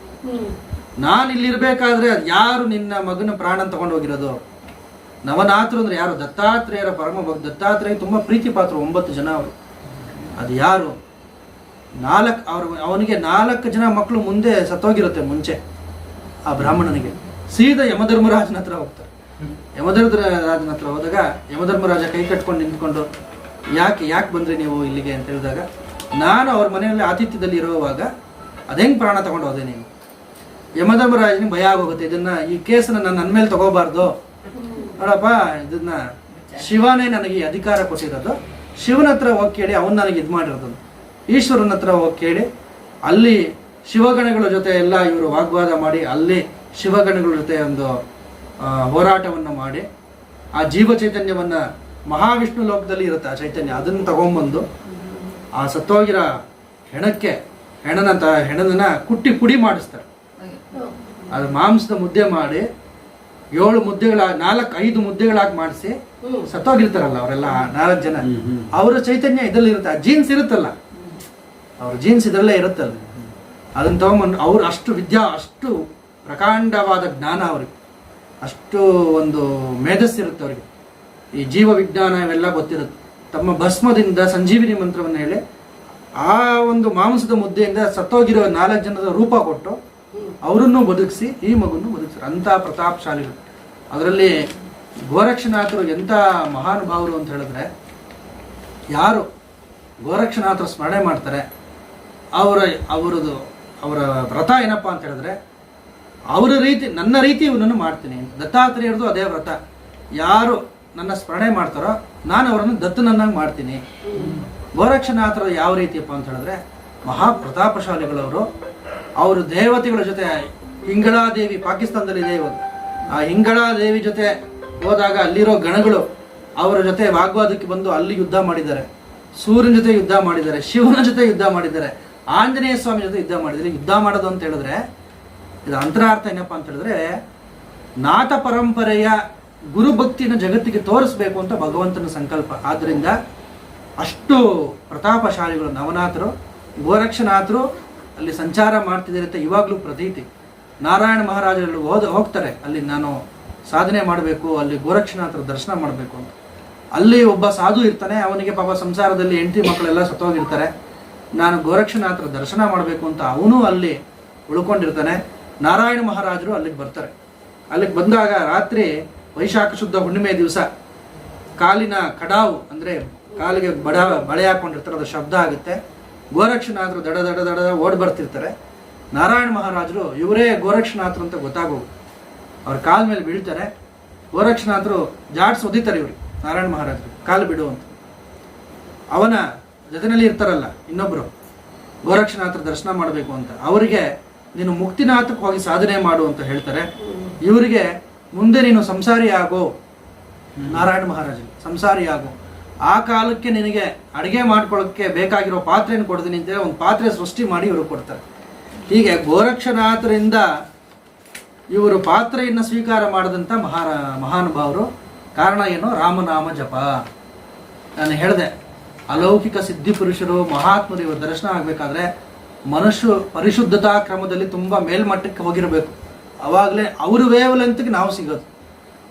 ನಾನು ಇಲ್ಲಿರ್ಬೇಕಾದ್ರೆ ಅದು ಯಾರು ನಿನ್ನ ಮಗನ ಪ್ರಾಣ ತಗೊಂಡು ಹೋಗಿರೋದು? ನವನಾಥರು ಅಂದ್ರೆ ಯಾರು? ದತ್ತಾತ್ರೇಯರ ಪರಮ ಭಕ್ತ ದತ್ತಾತ್ರೇಯ ತುಂಬಾ ಪ್ರೀತಿ ಪಾತ್ರ ಒಂಬತ್ತು ಜನ ಅವರು. ಅದು ಯಾರು? ನಾಲ್ಕು ಅವ್ರ ಅವನಿಗೆ ನಾಲ್ಕು ಜನ ಮಕ್ಕಳು ಮುಂದೆ ಸತ್ತೋಗಿರುತ್ತೆ ಮುಂಚೆ ಆ ಬ್ರಾಹ್ಮಣನಿಗೆ. ಸೀದಾ ಯಮಧರ್ಮರಾಜನ ಹತ್ರ ಹೋಗ್ತಾರೆ. ಯಮಧರ್ಮರಾಜನ ಹತ್ರ ಹೋದಾಗ ಯಮಧರ್ಮರಾಜ ಕೈ ಕಟ್ಕೊಂಡು ನಿಂತ್ಕೊಂಡು ಯಾಕೆ ಯಾಕೆ ಬಂದ್ರಿ ನೀವು ಇಲ್ಲಿಗೆ ಅಂತ ಹೇಳಿದಾಗ, ನಾನು ಅವ್ರ ಮನೆಯಲ್ಲಿ ಆತಿಥ್ಯದಲ್ಲಿ ಇರುವಾಗ ಅದೇಂಗೆ ಪ್ರಾಣ ತಗೊಂಡು ಹೋದೆ ನೀನು? ಯಮಧರ್ಮರಾಜನಿಗೆ ಭಯ ಆಗೋಗುತ್ತೆ, ಇದನ್ನ ಈ ಕೇಸನ್ನ ನಾನು ನನ್ನ ಮೇಲೆ ತಗೋಬಾರ್ದು. ನೋಡಪ್ಪ, ಇದನ್ನ ಶಿವನೇ ನನಗೆ ಈ ಅಧಿಕಾರ ಕೊಟ್ಟಿರೋದು. ಶಿವನ ಹತ್ರ ಹೋಗಿ ಕೇಳಿ ಅವನು ನನಗೆ ಇದು ಮಾಡಿರೋದು. ಈಶ್ವರನ ಹತ್ರ ಹೋಗಿ ಕೇಳಿ, ಅಲ್ಲಿ ಶಿವಗಣಗಳ ಜೊತೆ ಎಲ್ಲ ಇವರು ವಾಗ್ವಾದ ಮಾಡಿ, ಅಲ್ಲಿ ಶಿವಗಣಗಳ ಜೊತೆ ಒಂದು ಹೋರಾಟವನ್ನು ಮಾಡಿ, ಆ ಜೀವ ಚೈತನ್ಯವನ್ನ ಮಹಾವಿಷ್ಣು ಲೋಕದಲ್ಲಿ ಇರುತ್ತೆ ಆ ಚೈತನ್ಯ. ಅದನ್ನು ತಗೊಂಬಂದು ಆ ಸತ್ತೋಗಿರೋ ಹೆಣಕ್ಕೆ ಹೆಣನಂತ ಹೆಣನ ಕುಟ್ಟಿ ಪುಡಿ ಮಾಡಿಸ್ತಾರೆ. ಅದು ಮಾಂಸದ ಮುದ್ದೆ ಮಾಡಿ ಏಳು ಮುದ್ದೆಗಳ ನಾಲ್ಕು ಐದು ಮುದ್ದೆಗಳಾಗಿ ಮಾಡಿಸಿ ಸತ್ತೋಗಿರ್ತಾರಲ್ಲ ಅವರೆಲ್ಲ ನಾಲ್ಕು ಜನ. ಅವರ ಚೈತನ್ಯ ಇದರಲ್ಲಿ ಇರುತ್ತೆ. ಆ ಜೀನ್ಸ್ ಇರುತ್ತಲ್ಲ. ಅವ್ರ ಜೀನ್ಸ್ ಇದರಲ್ಲೇ ಇರುತ್ತಲ್ಲ. ಅದನ್ನ ತಗೊಂಬಂದು ಅವ್ರು ಅಷ್ಟು ವಿದ್ಯಾ ಅಷ್ಟು ಪ್ರಕಾಂಡವಾದ ಜ್ಞಾನ ಅವ್ರಿಗೆ. ಅಷ್ಟು ಒಂದು ಮೇಧಸ್ಸಿರುತ್ತೆ ಅವ್ರಿಗೆ. ಈ ಜೀವ ವಿಜ್ಞಾನ ಇವೆಲ್ಲ ಗೊತ್ತಿರುತ್ತೆ. ತಮ್ಮ ಭಸ್ಮದಿಂದ ಸಂಜೀವಿನಿ ಮಂತ್ರವನ್ನು ಹೇಳಿ, ಆ ಒಂದು ಮಾಂಸದ ಮುದ್ದೆಯಿಂದ ಸತ್ತೋಗಿರೋ ನಾಲ್ಕು ಜನದ ರೂಪ ಕೊಟ್ಟು ಅವರನ್ನು ಬದುಕಿಸಿ, ಈ ಮಗುವನ್ನು ಬದುಕಿಸ್ತಾರೆ ಅಂಥ ಪ್ರತಾಪಶಾಲಿಗಳು. ಅದರಲ್ಲಿ ಗೋರಕ್ಷನಾಥರು ಎಂಥ ಮಹಾನುಭಾವರು ಅಂತ ಹೇಳಿದ್ರೆ, ಯಾರು ಗೋರಕ್ಷನಾಥರು ಸ್ಮರಣೆ ಮಾಡ್ತಾರೆ, ಅವರ, ಅವರದು, ಅವರ ವ್ರತ ಏನಪ್ಪ ಅಂತ ಹೇಳಿದ್ರೆ, ಅವರ ರೀತಿ, ನನ್ನ ರೀತಿ ಇವನನ್ನು ಮಾಡ್ತೀನಿ. ದತ್ತಾತ್ರೇಯರದು ಅದೇ ವ್ರತ. ಯಾರು ನನ್ನ ಸ್ಮರಣೆ ಮಾಡ್ತಾರೋ, ನಾನು ಅವರನ್ನು ದತ್ತು ದತ್ತನನ್ನಾಗಿ ಮಾಡ್ತೀನಿ. ಗೋರಕ್ಷನಾಥರು ಯಾವ ರೀತಿಯಪ್ಪ ಅಂತ ಹೇಳಿದ್ರೆ, ಮಹಾಪ್ರತಾಪಶಾಲಿಗಳವರು, ಅವರು ದೇವತೆಗಳ ಜೊತೆ, ಹಿಂಗಳಾದೇವಿ, ಪಾಕಿಸ್ತಾನದಲ್ಲಿ ಇವಾಗ. ಆ ಹಿಂಗಳಾದೇವಿ ಜೊತೆ ಹೋದಾಗ ಅಲ್ಲಿರೋ ಗಣಗಳು ಅವರ ಜೊತೆ ವಾಗ್ವಾದಕ್ಕೆ ಬಂದು ಅಲ್ಲಿ ಯುದ್ಧ ಮಾಡಿದ್ದಾರೆ. ಸೂರ್ಯನ ಜೊತೆ ಯುದ್ಧ ಮಾಡಿದ್ದಾರೆ, ಶಿವನ ಜೊತೆ ಯುದ್ಧ ಮಾಡಿದ್ದಾರೆ, ಆಂಜನೇಯ ಸ್ವಾಮಿ ಜೊತೆ ಯುದ್ಧ ಮಾಡಿದ್ದಾರೆ. ಯುದ್ಧ ಮಾಡೋದು ಅಂತ ಹೇಳಿದ್ರೆ, ಇದು ಅಂತರಾರ್ಥ ಏನಪ್ಪಾ ಅಂತ ಹೇಳಿದ್ರೆ, ನಾಥ ಪರಂಪರೆಯ ಗುರುಭಕ್ತಿನ ಜಗತ್ತಿಗೆ ತೋರಿಸ್ಬೇಕು ಅಂತ ಭಗವಂತನ ಸಂಕಲ್ಪ. ಆದ್ದರಿಂದ ಅಷ್ಟು ಪ್ರತಾಪಶಾಲಿಗಳು ನವನಾಥರು, ಗೋರಕ್ಷನಾಥರು ಅಲ್ಲಿ ಸಂಚಾರ ಮಾಡ್ತಿದ್ದಾರೆ ಅಂತ ಇವಾಗಲೂ ಪ್ರತೀತಿ. ನಾರಾಯಣ ಮಹಾರಾಜರು ಹೋದ ಹೋಗ್ತಾರೆ. ಅಲ್ಲಿ ನಾನು ಸಾಧನೆ ಮಾಡಬೇಕು, ಅಲ್ಲಿ ಗೋರಕ್ಷನಾಥರ ದರ್ಶನ ಮಾಡಬೇಕು ಅಂತ. ಅಲ್ಲಿ ಒಬ್ಬ ಸಾಧು ಇರ್ತಾನೆ. ಅವನಿಗೆ ಪಾಪ ಸಂಸಾರದಲ್ಲಿ ಹೆಂಡತಿ ಮಕ್ಕಳೆಲ್ಲ ಸತ್ತೋಗಿರ್ತಾರೆ. ನಾನು ಗೋರಕ್ಷನಾಥರ ದರ್ಶನ ಮಾಡಬೇಕು ಅಂತ ಅವನು ಅಲ್ಲಿ ಉಳ್ಕೊಂಡಿರ್ತಾನೆ. ನಾರಾಯಣ ಮಹಾರಾಜರು ಅಲ್ಲಿಗೆ ಬರ್ತಾರೆ. ಅಲ್ಲಿಗೆ ಬಂದಾಗ ರಾತ್ರಿ ವೈಶಾಖ ಶುದ್ಧ ಹುಣ್ಣಿಮೆ ದಿವಸ ಕಾಲಿನ ಕಡಾವು ಅಂದರೆ ಕಾಲಿಗೆ ಬಡ ಬಳೆ ಹಾಕೊಂಡಿರ್ತಾರೆ ಅದು ಶಬ್ದ ಆಗುತ್ತೆ. ಗೋರಕ್ಷನಾಥರು ದಡ ದಡ ದಡ ಓಡ್ ಬರ್ತಿರ್ತಾರೆ. ನಾರಾಯಣ ಮಹಾರಾಜರು ಇವರೇ ಗೋರಕ್ಷನಾಥರು ಅಂತ ಗೊತ್ತಾಗೋದು. ಅವ್ರ ಕಾಲ ಮೇಲೆ ಬೀಳ್ತಾರೆ. ಗೋರಕ್ಷನಾಥರು ಜಾಡ್ಸ್ ಒದಿತಾರೆ ಇವರು, ನಾರಾಯಣ ಮಹಾರಾಜರು. ಕಾಲು ಬಿಡು ಅಂತ. ಅವನ ಜೊತೆನಲ್ಲಿ ಇರ್ತಾರಲ್ಲ ಇನ್ನೊಬ್ಬರು ಗೋರಕ್ಷನಾಥರ ದರ್ಶನ ಮಾಡಬೇಕು ಅಂತ. ಅವರಿಗೆ, ನೀನು ಮುಕ್ತಿನಾಥಕ್ಕೆ ಹೋಗಿ ಸಾಧನೆ ಮಾಡು ಅಂತ ಹೇಳ್ತಾರೆ. ಇವರಿಗೆ ಮುಂದೆ ನೀನು ಸಂಸಾರಿ ಆಗೋ. ನಾರಾಯಣ ಮಹಾರಾಜ ಸಂಸಾರಿ ಆಗು. ಆ ಕಾಲಕ್ಕೆ ನಿನಗೆ ಅಡುಗೆ ಮಾಡ್ಕೊಳ್ಳೋಕ್ಕೆ ಬೇಕಾಗಿರೋ ಪಾತ್ರೆಯನ್ನು ಕೊಡ್ತೀನಿ ಅಂತೇಳಿ ಒಂದು ಪಾತ್ರೆ ಸೃಷ್ಟಿ ಮಾಡಿ ಇವರು ಕೊಡ್ತಾರೆ. ಹೀಗೆ ಗೋರಕ್ಷನಾಥರಿಂದ ಇವರು ಪಾತ್ರೆಯನ್ನು ಸ್ವೀಕಾರ ಮಾಡಿದಂಥ ಮಹಾರ, ಮಹಾನುಭಾವರು. ಕಾರಣ ಏನು? ರಾಮನಾಮ ಜಪ. ನಾನು ಹೇಳಿದೆ, ಅಲೌಕಿಕ ಸಿದ್ಧಿ ಪುರುಷರು, ಮಹಾತ್ಮರು ಇವರು ದರ್ಶನ ಆಗಬೇಕಾದ್ರೆ ಮನುಷ್ಯ ಪರಿಶುದ್ಧತಾ ಕ್ರಮದಲ್ಲಿ ತುಂಬ ಮೇಲ್ಮಟ್ಟಕ್ಕೆ ಹೋಗಿರಬೇಕು. ಅವಾಗಲೇ ಅವ್ರ ವೇವಲಂತಿಗೆ ನಾವು ಸಿಗೋದು.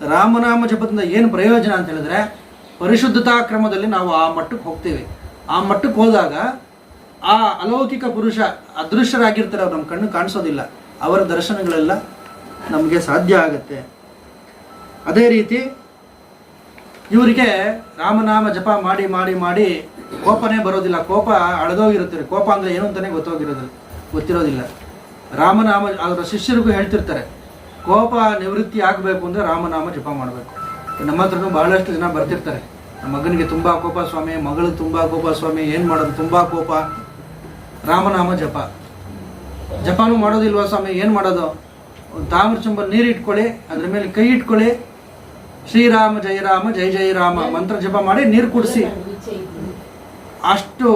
ರಾಮನಾಮ ಜಪದಿಂದ ಏನು ಪ್ರಯೋಜನ ಅಂತ ಹೇಳಿದ್ರೆ ಪರಿಶುದ್ಧತಾ ಕ್ರಮದಲ್ಲಿ ನಾವು ಆ ಮಟ್ಟಕ್ಕೆ ಹೋಗ್ತೇವೆ. ಆ ಮಟ್ಟಕ್ಕೆ ಹೋದಾಗ ಆ ಅಲೌಕಿಕ ಪುರುಷ ಅದೃಶ್ಯರಾಗಿರ್ತಾರೆ ಅವ್ರು ನಮ್ಮ ಕಣ್ಣು ಕಾಣಿಸೋದಿಲ್ಲ. ಅವರ ದರ್ಶನಗಳೆಲ್ಲ ನಮಗೆ ಸಾಧ್ಯ ಆಗುತ್ತೆ. ಅದೇ ರೀತಿ ಇವರಿಗೆ ರಾಮನಾಮ ಜಪ ಮಾಡಿ ಮಾಡಿ ಮಾಡಿ ಕೋಪನೇ ಬರೋದಿಲ್ಲ. ಕೋಪ ಅಳದೋಗಿರುತ್ತೆ ಕೋಪ ಅಂದ್ರೆ ಏನು ಅಂತಾನೆ ಗೊತ್ತೋಗಿರೋದಿಲ್ಲ. ಗೊತ್ತಿರೋದಿಲ್ಲ. ರಾಮನಾಮ ಅದರ ಶಿಷ್ಯರಿಗೂ ಹೇಳ್ತಿರ್ತಾರೆ, ಕೋಪ ನಿವೃತ್ತಿ ಆಗಬೇಕು ಅಂದರೆ ರಾಮನಾಮ ಜಪ ಮಾಡಬೇಕು. ನಮ್ಮ ಹತ್ರನೂ ಬಹಳಷ್ಟು ಜನ ಬರ್ತಿರ್ತಾರೆ. ನಮ್ಮ ಮಗನಿಗೆ ತುಂಬ ಕೋಪ ಸ್ವಾಮಿ, ಮಗಳು ತುಂಬ ಕೋಪ ಸ್ವಾಮಿ, ಏನು ಮಾಡೋದು, ತುಂಬ ಕೋಪ. ರಾಮನಾಮ ಜಪ. ಜಪಾನು ಮಾಡೋದಿಲ್ವಾ ಸ್ವಾಮಿ, ಏನು ಮಾಡೋದು? ಒಂದು ತಾಮ್ರ ಚುಂಬ ನೀರು ಇಟ್ಕೊಳ್ಳಿ, ಅದ್ರ ಮೇಲೆ ಕೈ ಇಟ್ಕೊಳ್ಳಿ. ಶ್ರೀರಾಮ ಜಯ ರಾಮ ಜಯ ಜಯ ರಾಮ ಮಂತ್ರ ಜಪ ಮಾಡಿ ನೀರು ಕುಡಿಸಿ. ಅಷ್ಟು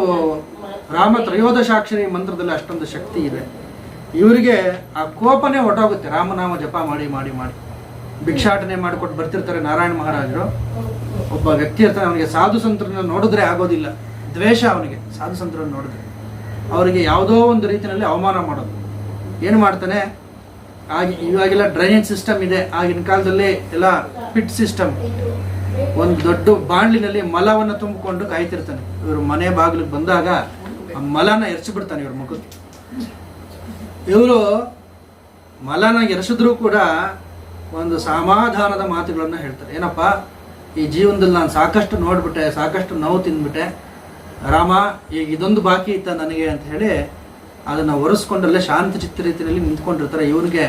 ರಾಮ ತ್ರಯೋದಶಾಕ್ಷರಿ ಮಂತ್ರದಲ್ಲಿ ಅಷ್ಟೊಂದು ಶಕ್ತಿ ಇದೆ. ಇವರಿಗೆ ಆ ಕೋಪನೇ ಹೊಟ್ಟೋಗುತ್ತೆ ರಾಮನಾಮ ಜಪ ಮಾಡಿ ಮಾಡಿ ಮಾಡಿ. ಭಿಕ್ಷಾಟನೆ ಮಾಡಿಕೊಟ್ಟು ಬರ್ತಿರ್ತಾರೆ ನಾರಾಯಣ ಮಹಾರಾಜರು. ಒಬ್ಬ ವ್ಯಕ್ತಿ ಇರ್ತಾನೆ, ಅವನಿಗೆ ಸಾಧು ಸಂತರನ್ನ ನೋಡಿದ್ರೆ ಆಗೋದಿಲ್ಲ. ದ್ವೇಷ ಅವನಿಗೆ, ಸಾಧು ಸಂತರನ್ನು ನೋಡಿದ್ರೆ. ಅವರಿಗೆ ಯಾವುದೋ ಒಂದು ರೀತಿಯಲ್ಲಿ ಅವಮಾನ ಮಾಡೋದು. ಏನು ಮಾಡ್ತಾನೆ? ಆಗಿ, ಇವಾಗೆಲ್ಲ ಡ್ರೈನೇಜ್ ಸಿಸ್ಟಮ್ ಇದೆ. ಆಗಿನ ಕಾಲದಲ್ಲಿ ಎಲ್ಲ ಪಿಟ್ ಸಿಸ್ಟಮ್ ಒಂದು ದೊಡ್ಡ ಬಾಂಡ್ಲಿನಲ್ಲಿ ಮಲವನ್ನು ತುಂಬಿಕೊಂಡು ಕಾಯ್ತಿರ್ತಾನೆ. ಇವರು ಮನೆ ಬಾಗಿಲಿಗೆ ಬಂದಾಗ ಆ ಮಲನ ಎರ್ಚಿಬಿಡ್ತಾನೆ ಇವ್ರ ಮುಖಕ್ಕೆ ಇವರು ಮಲನ ಎರೆಸಿದ್ರು ಕೂಡ ಒಂದು ಸಮಾಧಾನದ ಮಾತುಗಳನ್ನು ಹೇಳ್ತಾರೆ. ಏನಪ್ಪ? ಈ ಜೀವನದಲ್ಲಿ ನಾನು ಸಾಕಷ್ಟು ನೋಡ್ಬಿಟ್ಟೆ, ಸಾಕಷ್ಟು ನೋವು ತಿಂದ್ಬಿಟ್ಟೆ. ರಾಮ, ಈಗ ಇದೊಂದು ಬಾಕಿ ಇತ್ತ ನನಗೆ ಅಂತ ಹೇಳಿ ಅದನ್ನು ಒರೆಸ್ಕೊಂಡಲ್ಲೇ ಶಾಂತ ಚಿತ್ರ ರೀತಿಯಲ್ಲಿ ನಿಂತ್ಕೊಂಡಿರ್ತಾರೆ. ಇವನಿಗೆ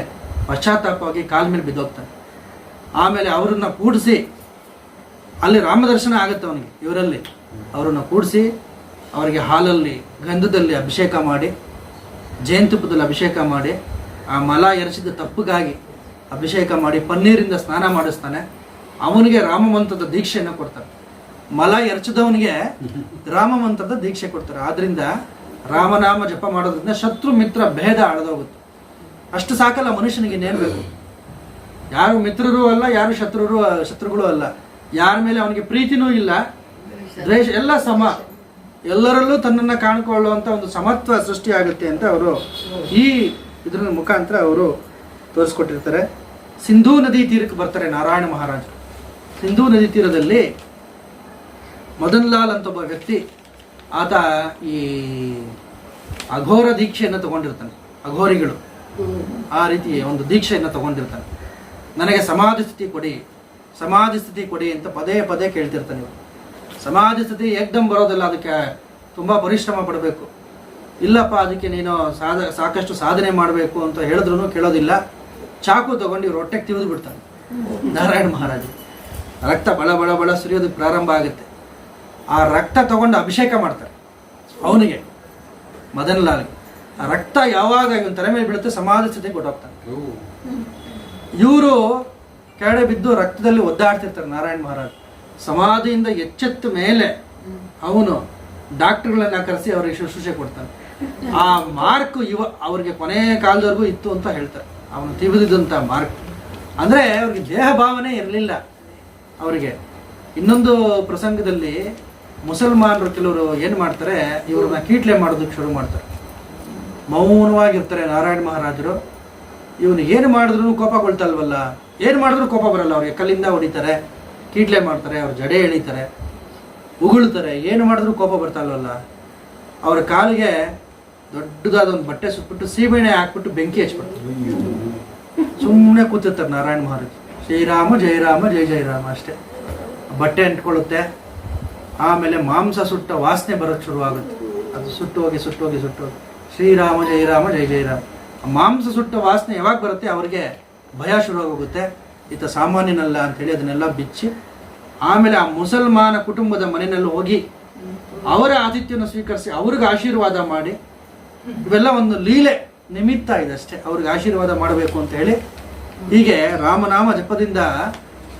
ಪಶ್ಚಾತ್ತಾಪವಾಗಿ ಕಾಲ ಮೇಲೆ ಬಿದ್ದೋಗ್ತಾನೆ ಆಮೇಲೆ ಅವರನ್ನು ಕೂಡಿಸಿ, ಅಲ್ಲಿ ರಾಮದರ್ಶನ ಆಗುತ್ತೆ ಅವನಿಗೆ, ಇವರಲ್ಲಿ. ಅವರನ್ನು ಕೂಡಿಸಿ, ಅವರಿಗೆ ಹಾಲಲ್ಲಿ, ಗಂಧದಲ್ಲಿ ಅಭಿಷೇಕ ಮಾಡಿ ಜೇನುತುಪ್ಪದಲ್ಲಿ ಅಭಿಷೇಕ ಮಾಡಿ, ಆ ಮಲ ಎರಚಿದ ತಪ್ಪಿಗಾಗಿ ಅಭಿಷೇಕ ಮಾಡಿ, ಪನ್ನೀರಿಂದ ಸ್ನಾನ ಮಾಡಿಸ್ತಾನೆ. ಅವನಿಗೆ ರಾಮಮಂತ್ರದ ದೀಕ್ಷೆಯನ್ನು ಕೊಡ್ತಾರೆ. ಮಲ ಎರಚಿದವನಿಗೆ ರಾಮಮಂತ್ರದ ದೀಕ್ಷೆ ಕೊಡ್ತಾರೆ. ಆದ್ರಿಂದ ರಾಮನಾಮ ಜಪ ಮಾಡೋದ್ರಿಂದ ಶತ್ರು ಮಿತ್ರ ಭೇದ ಆಳದೋಗುತ್ತೆ ಅಷ್ಟು ಸಾಕಲ್ಲ ಮನುಷ್ಯನಿಗೆ ಇನ್ನೇನು ಬೇಕು? ಯಾರು ಮಿತ್ರರು ಅಲ್ಲ, ಯಾರು ಶತ್ರುರು, ಶತ್ರುಗಳು ಅಲ್ಲ. ಯಾರ ಮೇಲೆ ಅವನಿಗೆ ಪ್ರೀತಿನೂ ಇಲ್ಲ, ದ್ವೇಷ, ಎಲ್ಲ ಸಮ. ಎಲ್ಲರಲ್ಲೂ ತನ್ನನ್ನು ಕಾಣಿಕೊಳ್ಳುವಂಥ ಒಂದು ಸಮತ್ವ ಸೃಷ್ಟಿಯಾಗುತ್ತೆ ಅಂತ ಅವರು ಈ ಇದ್ರ ಮುಖಾಂತರ ಅವರು ತೋರಿಸ್ಕೊಟ್ಟಿರ್ತಾರೆ. ಸಿಂಧೂ ನದಿ ತೀರಕ್ಕೆ ಬರ್ತಾರೆ ನಾರಾಯಣ ಮಹಾರಾಜರು. ಸಿಂಧೂ ನದಿ ತೀರದಲ್ಲಿ ಮದನ್ ಲಾಲ್ ಅಂತ ಒಬ್ಬ ವ್ಯಕ್ತಿ, ಆತ ಈ ಅಘೋರ ದೀಕ್ಷೆಯನ್ನು ತಗೊಂಡಿರ್ತಾನೆ, ಅಘೋರಿಗಳು. ಆ ರೀತಿ ಒಂದು ದೀಕ್ಷೆಯನ್ನು ತಗೊಂಡಿರ್ತಾನೆ. ನನಗೆ ಸಮಾಧಿ ಸ್ಥಿತಿ ಕೊಡಿ ಸಮಾಧಿ ಸ್ಥಿತಿ ಕೊಡಿ ಅಂತ ಪದೇ ಪದೇ ಕೇಳ್ತಿರ್ತಾನೆ ಇವ್ನು. ಸಮಾಧಿ ಸ್ಥಿತಿ ಏಕ್ದಮ್ ಬರೋದಿಲ್ಲ ಅದಕ್ಕೆ ತುಂಬ ಪರಿಶ್ರಮ ಪಡಬೇಕು. ಇಲ್ಲಪ್ಪ ಅದಕ್ಕೆ ನೀನು ಸಾಧ ಸಾಕಷ್ಟು ಸಾಧನೆ ಮಾಡಬೇಕು ಅಂತ ಹೇಳಿದ್ರು ಕೇಳೋದಿಲ್ಲ. ಚಾಕು ತಗೊಂಡು ಇವ್ರು ಹೊಟ್ಟೆಗೆ ತಿವಿದು ಬಿಡ್ತಾನೆ ನಾರಾಯಣ ಮಹಾರಾಜ ರಕ್ತ ಬಳ ಬಳ ಬಳ ಸುರಿಯೋದಕ್ಕೆ ಪ್ರಾರಂಭ ಆಗುತ್ತೆ. ಆ ರಕ್ತ ತಗೊಂಡು ಅಭಿಷೇಕ ಮಾಡ್ತಾರೆ ಅವನಿಗೆ ಮದನ್ ಲಾಲ್ಗೆ ಆ ರಕ್ತ ಯಾವಾಗ ಇವನ್ ತಲೆ ಮೇಲೆ ಬೀಳುತ್ತೆ ಸಮಾಧಿ ಸ್ಥಿತಿ ಕೊಟ್ಟೋಗ್ತಾನೆ. ಇವರು ಕೆಳಗೆ ಬಿದ್ದು ರಕ್ತದಲ್ಲಿ ಒದ್ದಾಡ್ತಿರ್ತಾರೆ ನಾರಾಯಣ ಮಹಾರಾಜ್. ಸಮಾಧಿಯಿಂದ ಎಚ್ಚೆತ್ತ ಮೇಲೆ ಅವನು ಡಾಕ್ಟರ್ಗಳನ್ನ ಕರೆಸಿ ಅವರಿಗೆ ಶುಶ್ರೂಷೆ ಕೊಡ್ತಾನೆ. ಆ ಮಾರ್ಕ್ ಇವ, ಅವ್ರಿಗೆ ಕೊನೆ ಕಾಲದವರೆಗೂ ಇತ್ತು ಅಂತ ಹೇಳ್ತಾರೆ. ಅವನು ತಿವಿದಿದ್ದಂಥ ಮಾರ್ಕ್. ಅಂದ್ರೆ ಅವ್ರಿಗೆ ದೇಹ ಭಾವನೆ ಇರಲಿಲ್ಲ ಅವರಿಗೆ. ಇನ್ನೊಂದು ಪ್ರಸಂಗದಲ್ಲಿ ಮುಸಲ್ಮಾನರು ಕೆಲವರು ಏನು ಮಾಡ್ತಾರೆ, ಇವ್ರನ್ನ ಕೀಟ್ಲೆ ಮಾಡೋದಕ್ಕೆ ಶುರು ಮಾಡ್ತಾರೆ. ಮೌನವಾಗಿರ್ತಾರೆ ನಾರಾಯಣ ಮಹಾರಾಜರು. ಇವನು ಏನು ಮಾಡಿದ್ರು ಕೋಪಗೊಳ್ತಲ್ವಲ್ಲ ಏನು ಮಾಡಿದ್ರು ಕೋಪ ಬರಲ್ಲ ಅವ್ರಿಗೆ. ಕಲ್ಲಿಂದ ಹೊಡಿತಾರೆ. ಕೀಟ್ಲೆ ಮಾಡ್ತಾರೆ, ಅವ್ರ ಜಡೆ ಎಳಿತಾರೆ, ಉಗುಳ್ತಾರೆ, ಏನು ಮಾಡಿದ್ರು ಕೋಪ ಬರ್ತಾಲ್ವಲ್ಲ ಅವ್ರ ಕಾಲಿಗೆ ದೊಡ್ಡದಾದ ಒಂದು ಬಟ್ಟೆ ಸುಟ್ಬಿಟ್ಟು ಸೀಮೆಣ್ಣೆ ಹಾಕ್ಬಿಟ್ಟು ಬೆಂಕಿ ಹಚ್ಬಿಡ್ತಾರೆ. ಸುಮ್ಮನೆ ಕೂತಿರ್ತಾರೆ ನಾರಾಯಣ ಮಹಾರಾಜ್. ಶ್ರೀರಾಮ ಜಯರಾಮ ಜಯ ಜಯರಾಮ ಅಷ್ಟೇ. ಬಟ್ಟೆ ಅಂಟ್ಕೊಳ್ಳುತ್ತೆ, ಆಮೇಲೆ ಮಾಂಸ ಸುಟ್ಟ ವಾಸನೆ ಬರೋಕ್ಕೆ ಶುರುವಾಗುತ್ತೆ ಅದು ಸುಟ್ಟು ಹೋಗಿ ಸುಟ್ಟು ಹೋಗಿ ಸುಟ್ಟು ಹೋಗಿ. ಶ್ರೀರಾಮ ಜಯರಾಮ ಜಯ ಜಯರಾಮ ಮಾಂಸ ಸುಟ್ಟ ವಾಸನೆ ಯಾವಾಗ ಬರುತ್ತೆ? ಅವ್ರಿಗೆ ಭಯ ಶುರುವಾಗೋಗುತ್ತೆ ಈತ ಸಾಮಾನ್ಯನಲ್ಲ ಅಂತೇಳಿ ಅದನ್ನೆಲ್ಲ ಬಿಚ್ಚಿ ಆಮೇಲೆ ಆ ಮುಸಲ್ಮಾನ ಕುಟುಂಬದ ಮನೆಯಲ್ಲಿ ಹೋಗಿ ಅವರ ಆತಿಥ್ಯವನ್ನು ಸ್ವೀಕರಿಸಿ ಅವ್ರಿಗೆ ಆಶೀರ್ವಾದ ಮಾಡಿ ಇವೆಲ್ಲ ಒಂದು ಲೀಲೆ ನಿಮಿತ್ತ ಇದೆ ಅಷ್ಟೇ. ಅವ್ರಿಗೆ ಆಶೀರ್ವಾದ ಮಾಡಬೇಕು ಅಂತ ಹೇಳಿ ಹೀಗೆ ರಾಮನಾಮ ಜಪದಿಂದ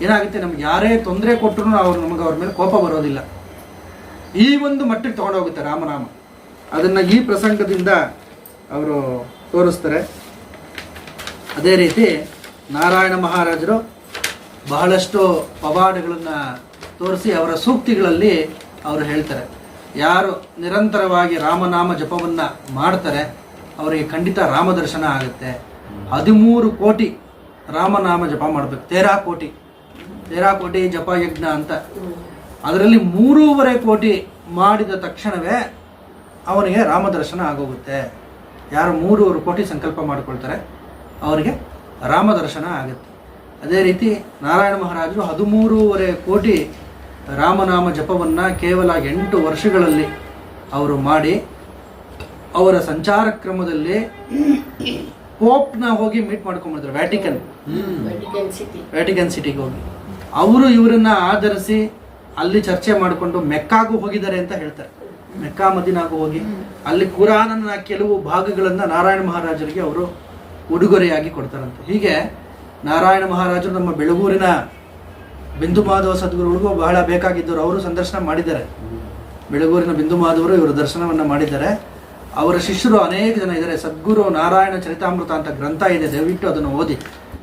ಏನಾಗುತ್ತೆ? ನಮ್ಗೆ ಯಾರೇ ತೊಂದರೆ ಕೊಟ್ಟರು ಅವ್ರು ನಮಗೆ ಅವ್ರ ಮೇಲೆ ಕೋಪ ಬರೋದಿಲ್ಲ. ಈ ಒಂದು ಮಟ್ಟಿಗೆ ತಗೊಂಡೋಗುತ್ತೆ ರಾಮನಾಮ. ಅದನ್ನು ಈ ಪ್ರಸಂಗದಿಂದ ಅವರು ತೋರಿಸ್ತಾರೆ. ಅದೇ ರೀತಿ ನಾರಾಯಣ ಮಹಾರಾಜರು ಬಹಳಷ್ಟು ಪವಾಡಗಳನ್ನು ತೋರಿಸಿ ಅವರ ಸೂಕ್ತಿಗಳಲ್ಲಿ ಅವರು ಹೇಳ್ತಾರೆ. ಯಾರು ನಿರಂತರವಾಗಿ ರಾಮನಾಮ ಜಪವನ್ನು ಮಾಡ್ತಾರೆ, ಅವರಿಗೆ ಖಂಡಿತ ರಾಮದರ್ಶನ ಆಗುತ್ತೆ. ಹದಿಮೂರು ಕೋಟಿ ರಾಮನಾಮ ಜಪ ಮಾಡಬೇಕು. ತೇರಾ ಕೋಟಿ. ತೇರಾ ಕೋಟಿ ಜಪ ಯಜ್ಞ ಅಂತ. ಅದರಲ್ಲಿ ಮೂರೂವರೆ ಕೋಟಿ ಮಾಡಿದ ತಕ್ಷಣವೇ ಅವನಿಗೆ ರಾಮದರ್ಶನ ಆಗೋಗುತ್ತೆ. ಯಾರು ಮೂರುವರೆ ಕೋಟಿ ಸಂಕಲ್ಪ ಮಾಡಿಕೊಳ್ತಾರೆ, ಅವರಿಗೆ ರಾಮದರ್ಶನ ಆಗುತ್ತೆ. ಅದೇ ರೀತಿ ನಾರಾಯಣ ಮಹಾರಾಜರು ಹದಿಮೂರುವರೆ ಕೋಟಿ ರಾಮನಾಮ ಜಪವನ್ನು ಕೇವಲ ಎಂಟು ವರ್ಷಗಳಲ್ಲಿ ಅವರು ಮಾಡಿ ಅವರ ಸಂಚಾರ ಕ್ರಮದಲ್ಲಿ ಪೋಪ್ನ ಹೋಗಿ ಮೀಟ್ ಮಾಡ್ಕೊಂಬಿದ್ರು ವ್ಯಾಟಿಕನ್. ವ್ಯಾಟಿಕನ್ ಸಿಟಿಗೆ ಹೋಗಿ. ಅವರು ಇವರನ್ನ ಆಧರಿಸಿ ಅಲ್ಲಿ ಚರ್ಚೆ ಮಾಡಿಕೊಂಡು ಮೆಕ್ಕಾಗೂ ಹೋಗಿದ್ದಾರೆ ಅಂತ ಹೇಳ್ತಾರೆ. ಮೆಕ್ಕಾ ಮದಿನಾಗೂ ಹೋಗಿ. ಅಲ್ಲಿ ಕುರಾನನ ಕೆಲವು ಭಾಗಗಳನ್ನು ನಾರಾಯಣ ಮಹಾರಾಜರಿಗೆ ಅವರು ಉಡುಗೊರೆಯಾಗಿ ಕೊಡ್ತಾರಂತೆ. ಹೀಗೆ ನಾರಾಯಣ ಮಹಾರಾಜರು ನಮ್ಮ ಬೆಳಗೂರಿನ ಬಿಂದು ಮಾಧವ ಸದ್ಗುರುಗಳಿಗೂ ಬಹಳ ಬೇಕಾಗಿದ್ದರು ಅವರು ಸಂದರ್ಶನ ಮಾಡಿದ್ದಾರೆ. ಬೆಳಗೂರಿನ ಬಿಂದು ಮಾಧವರು ಇವರು ದರ್ಶನವನ್ನು ಮಾಡಿದ್ದಾರೆ. ಅವರ ಶಿಷ್ಯರು ಅನೇಕ ಜನ ಇದ್ದಾರೆ. ಸದ್ಗುರು ನಾರಾಯಣ ಚರಿತಾಮೃತ ಅಂತ ಗ್ರಂಥ ಇದೆ, ದಯವಿಟ್ಟು ಅದನ್ನು ಓದಿ.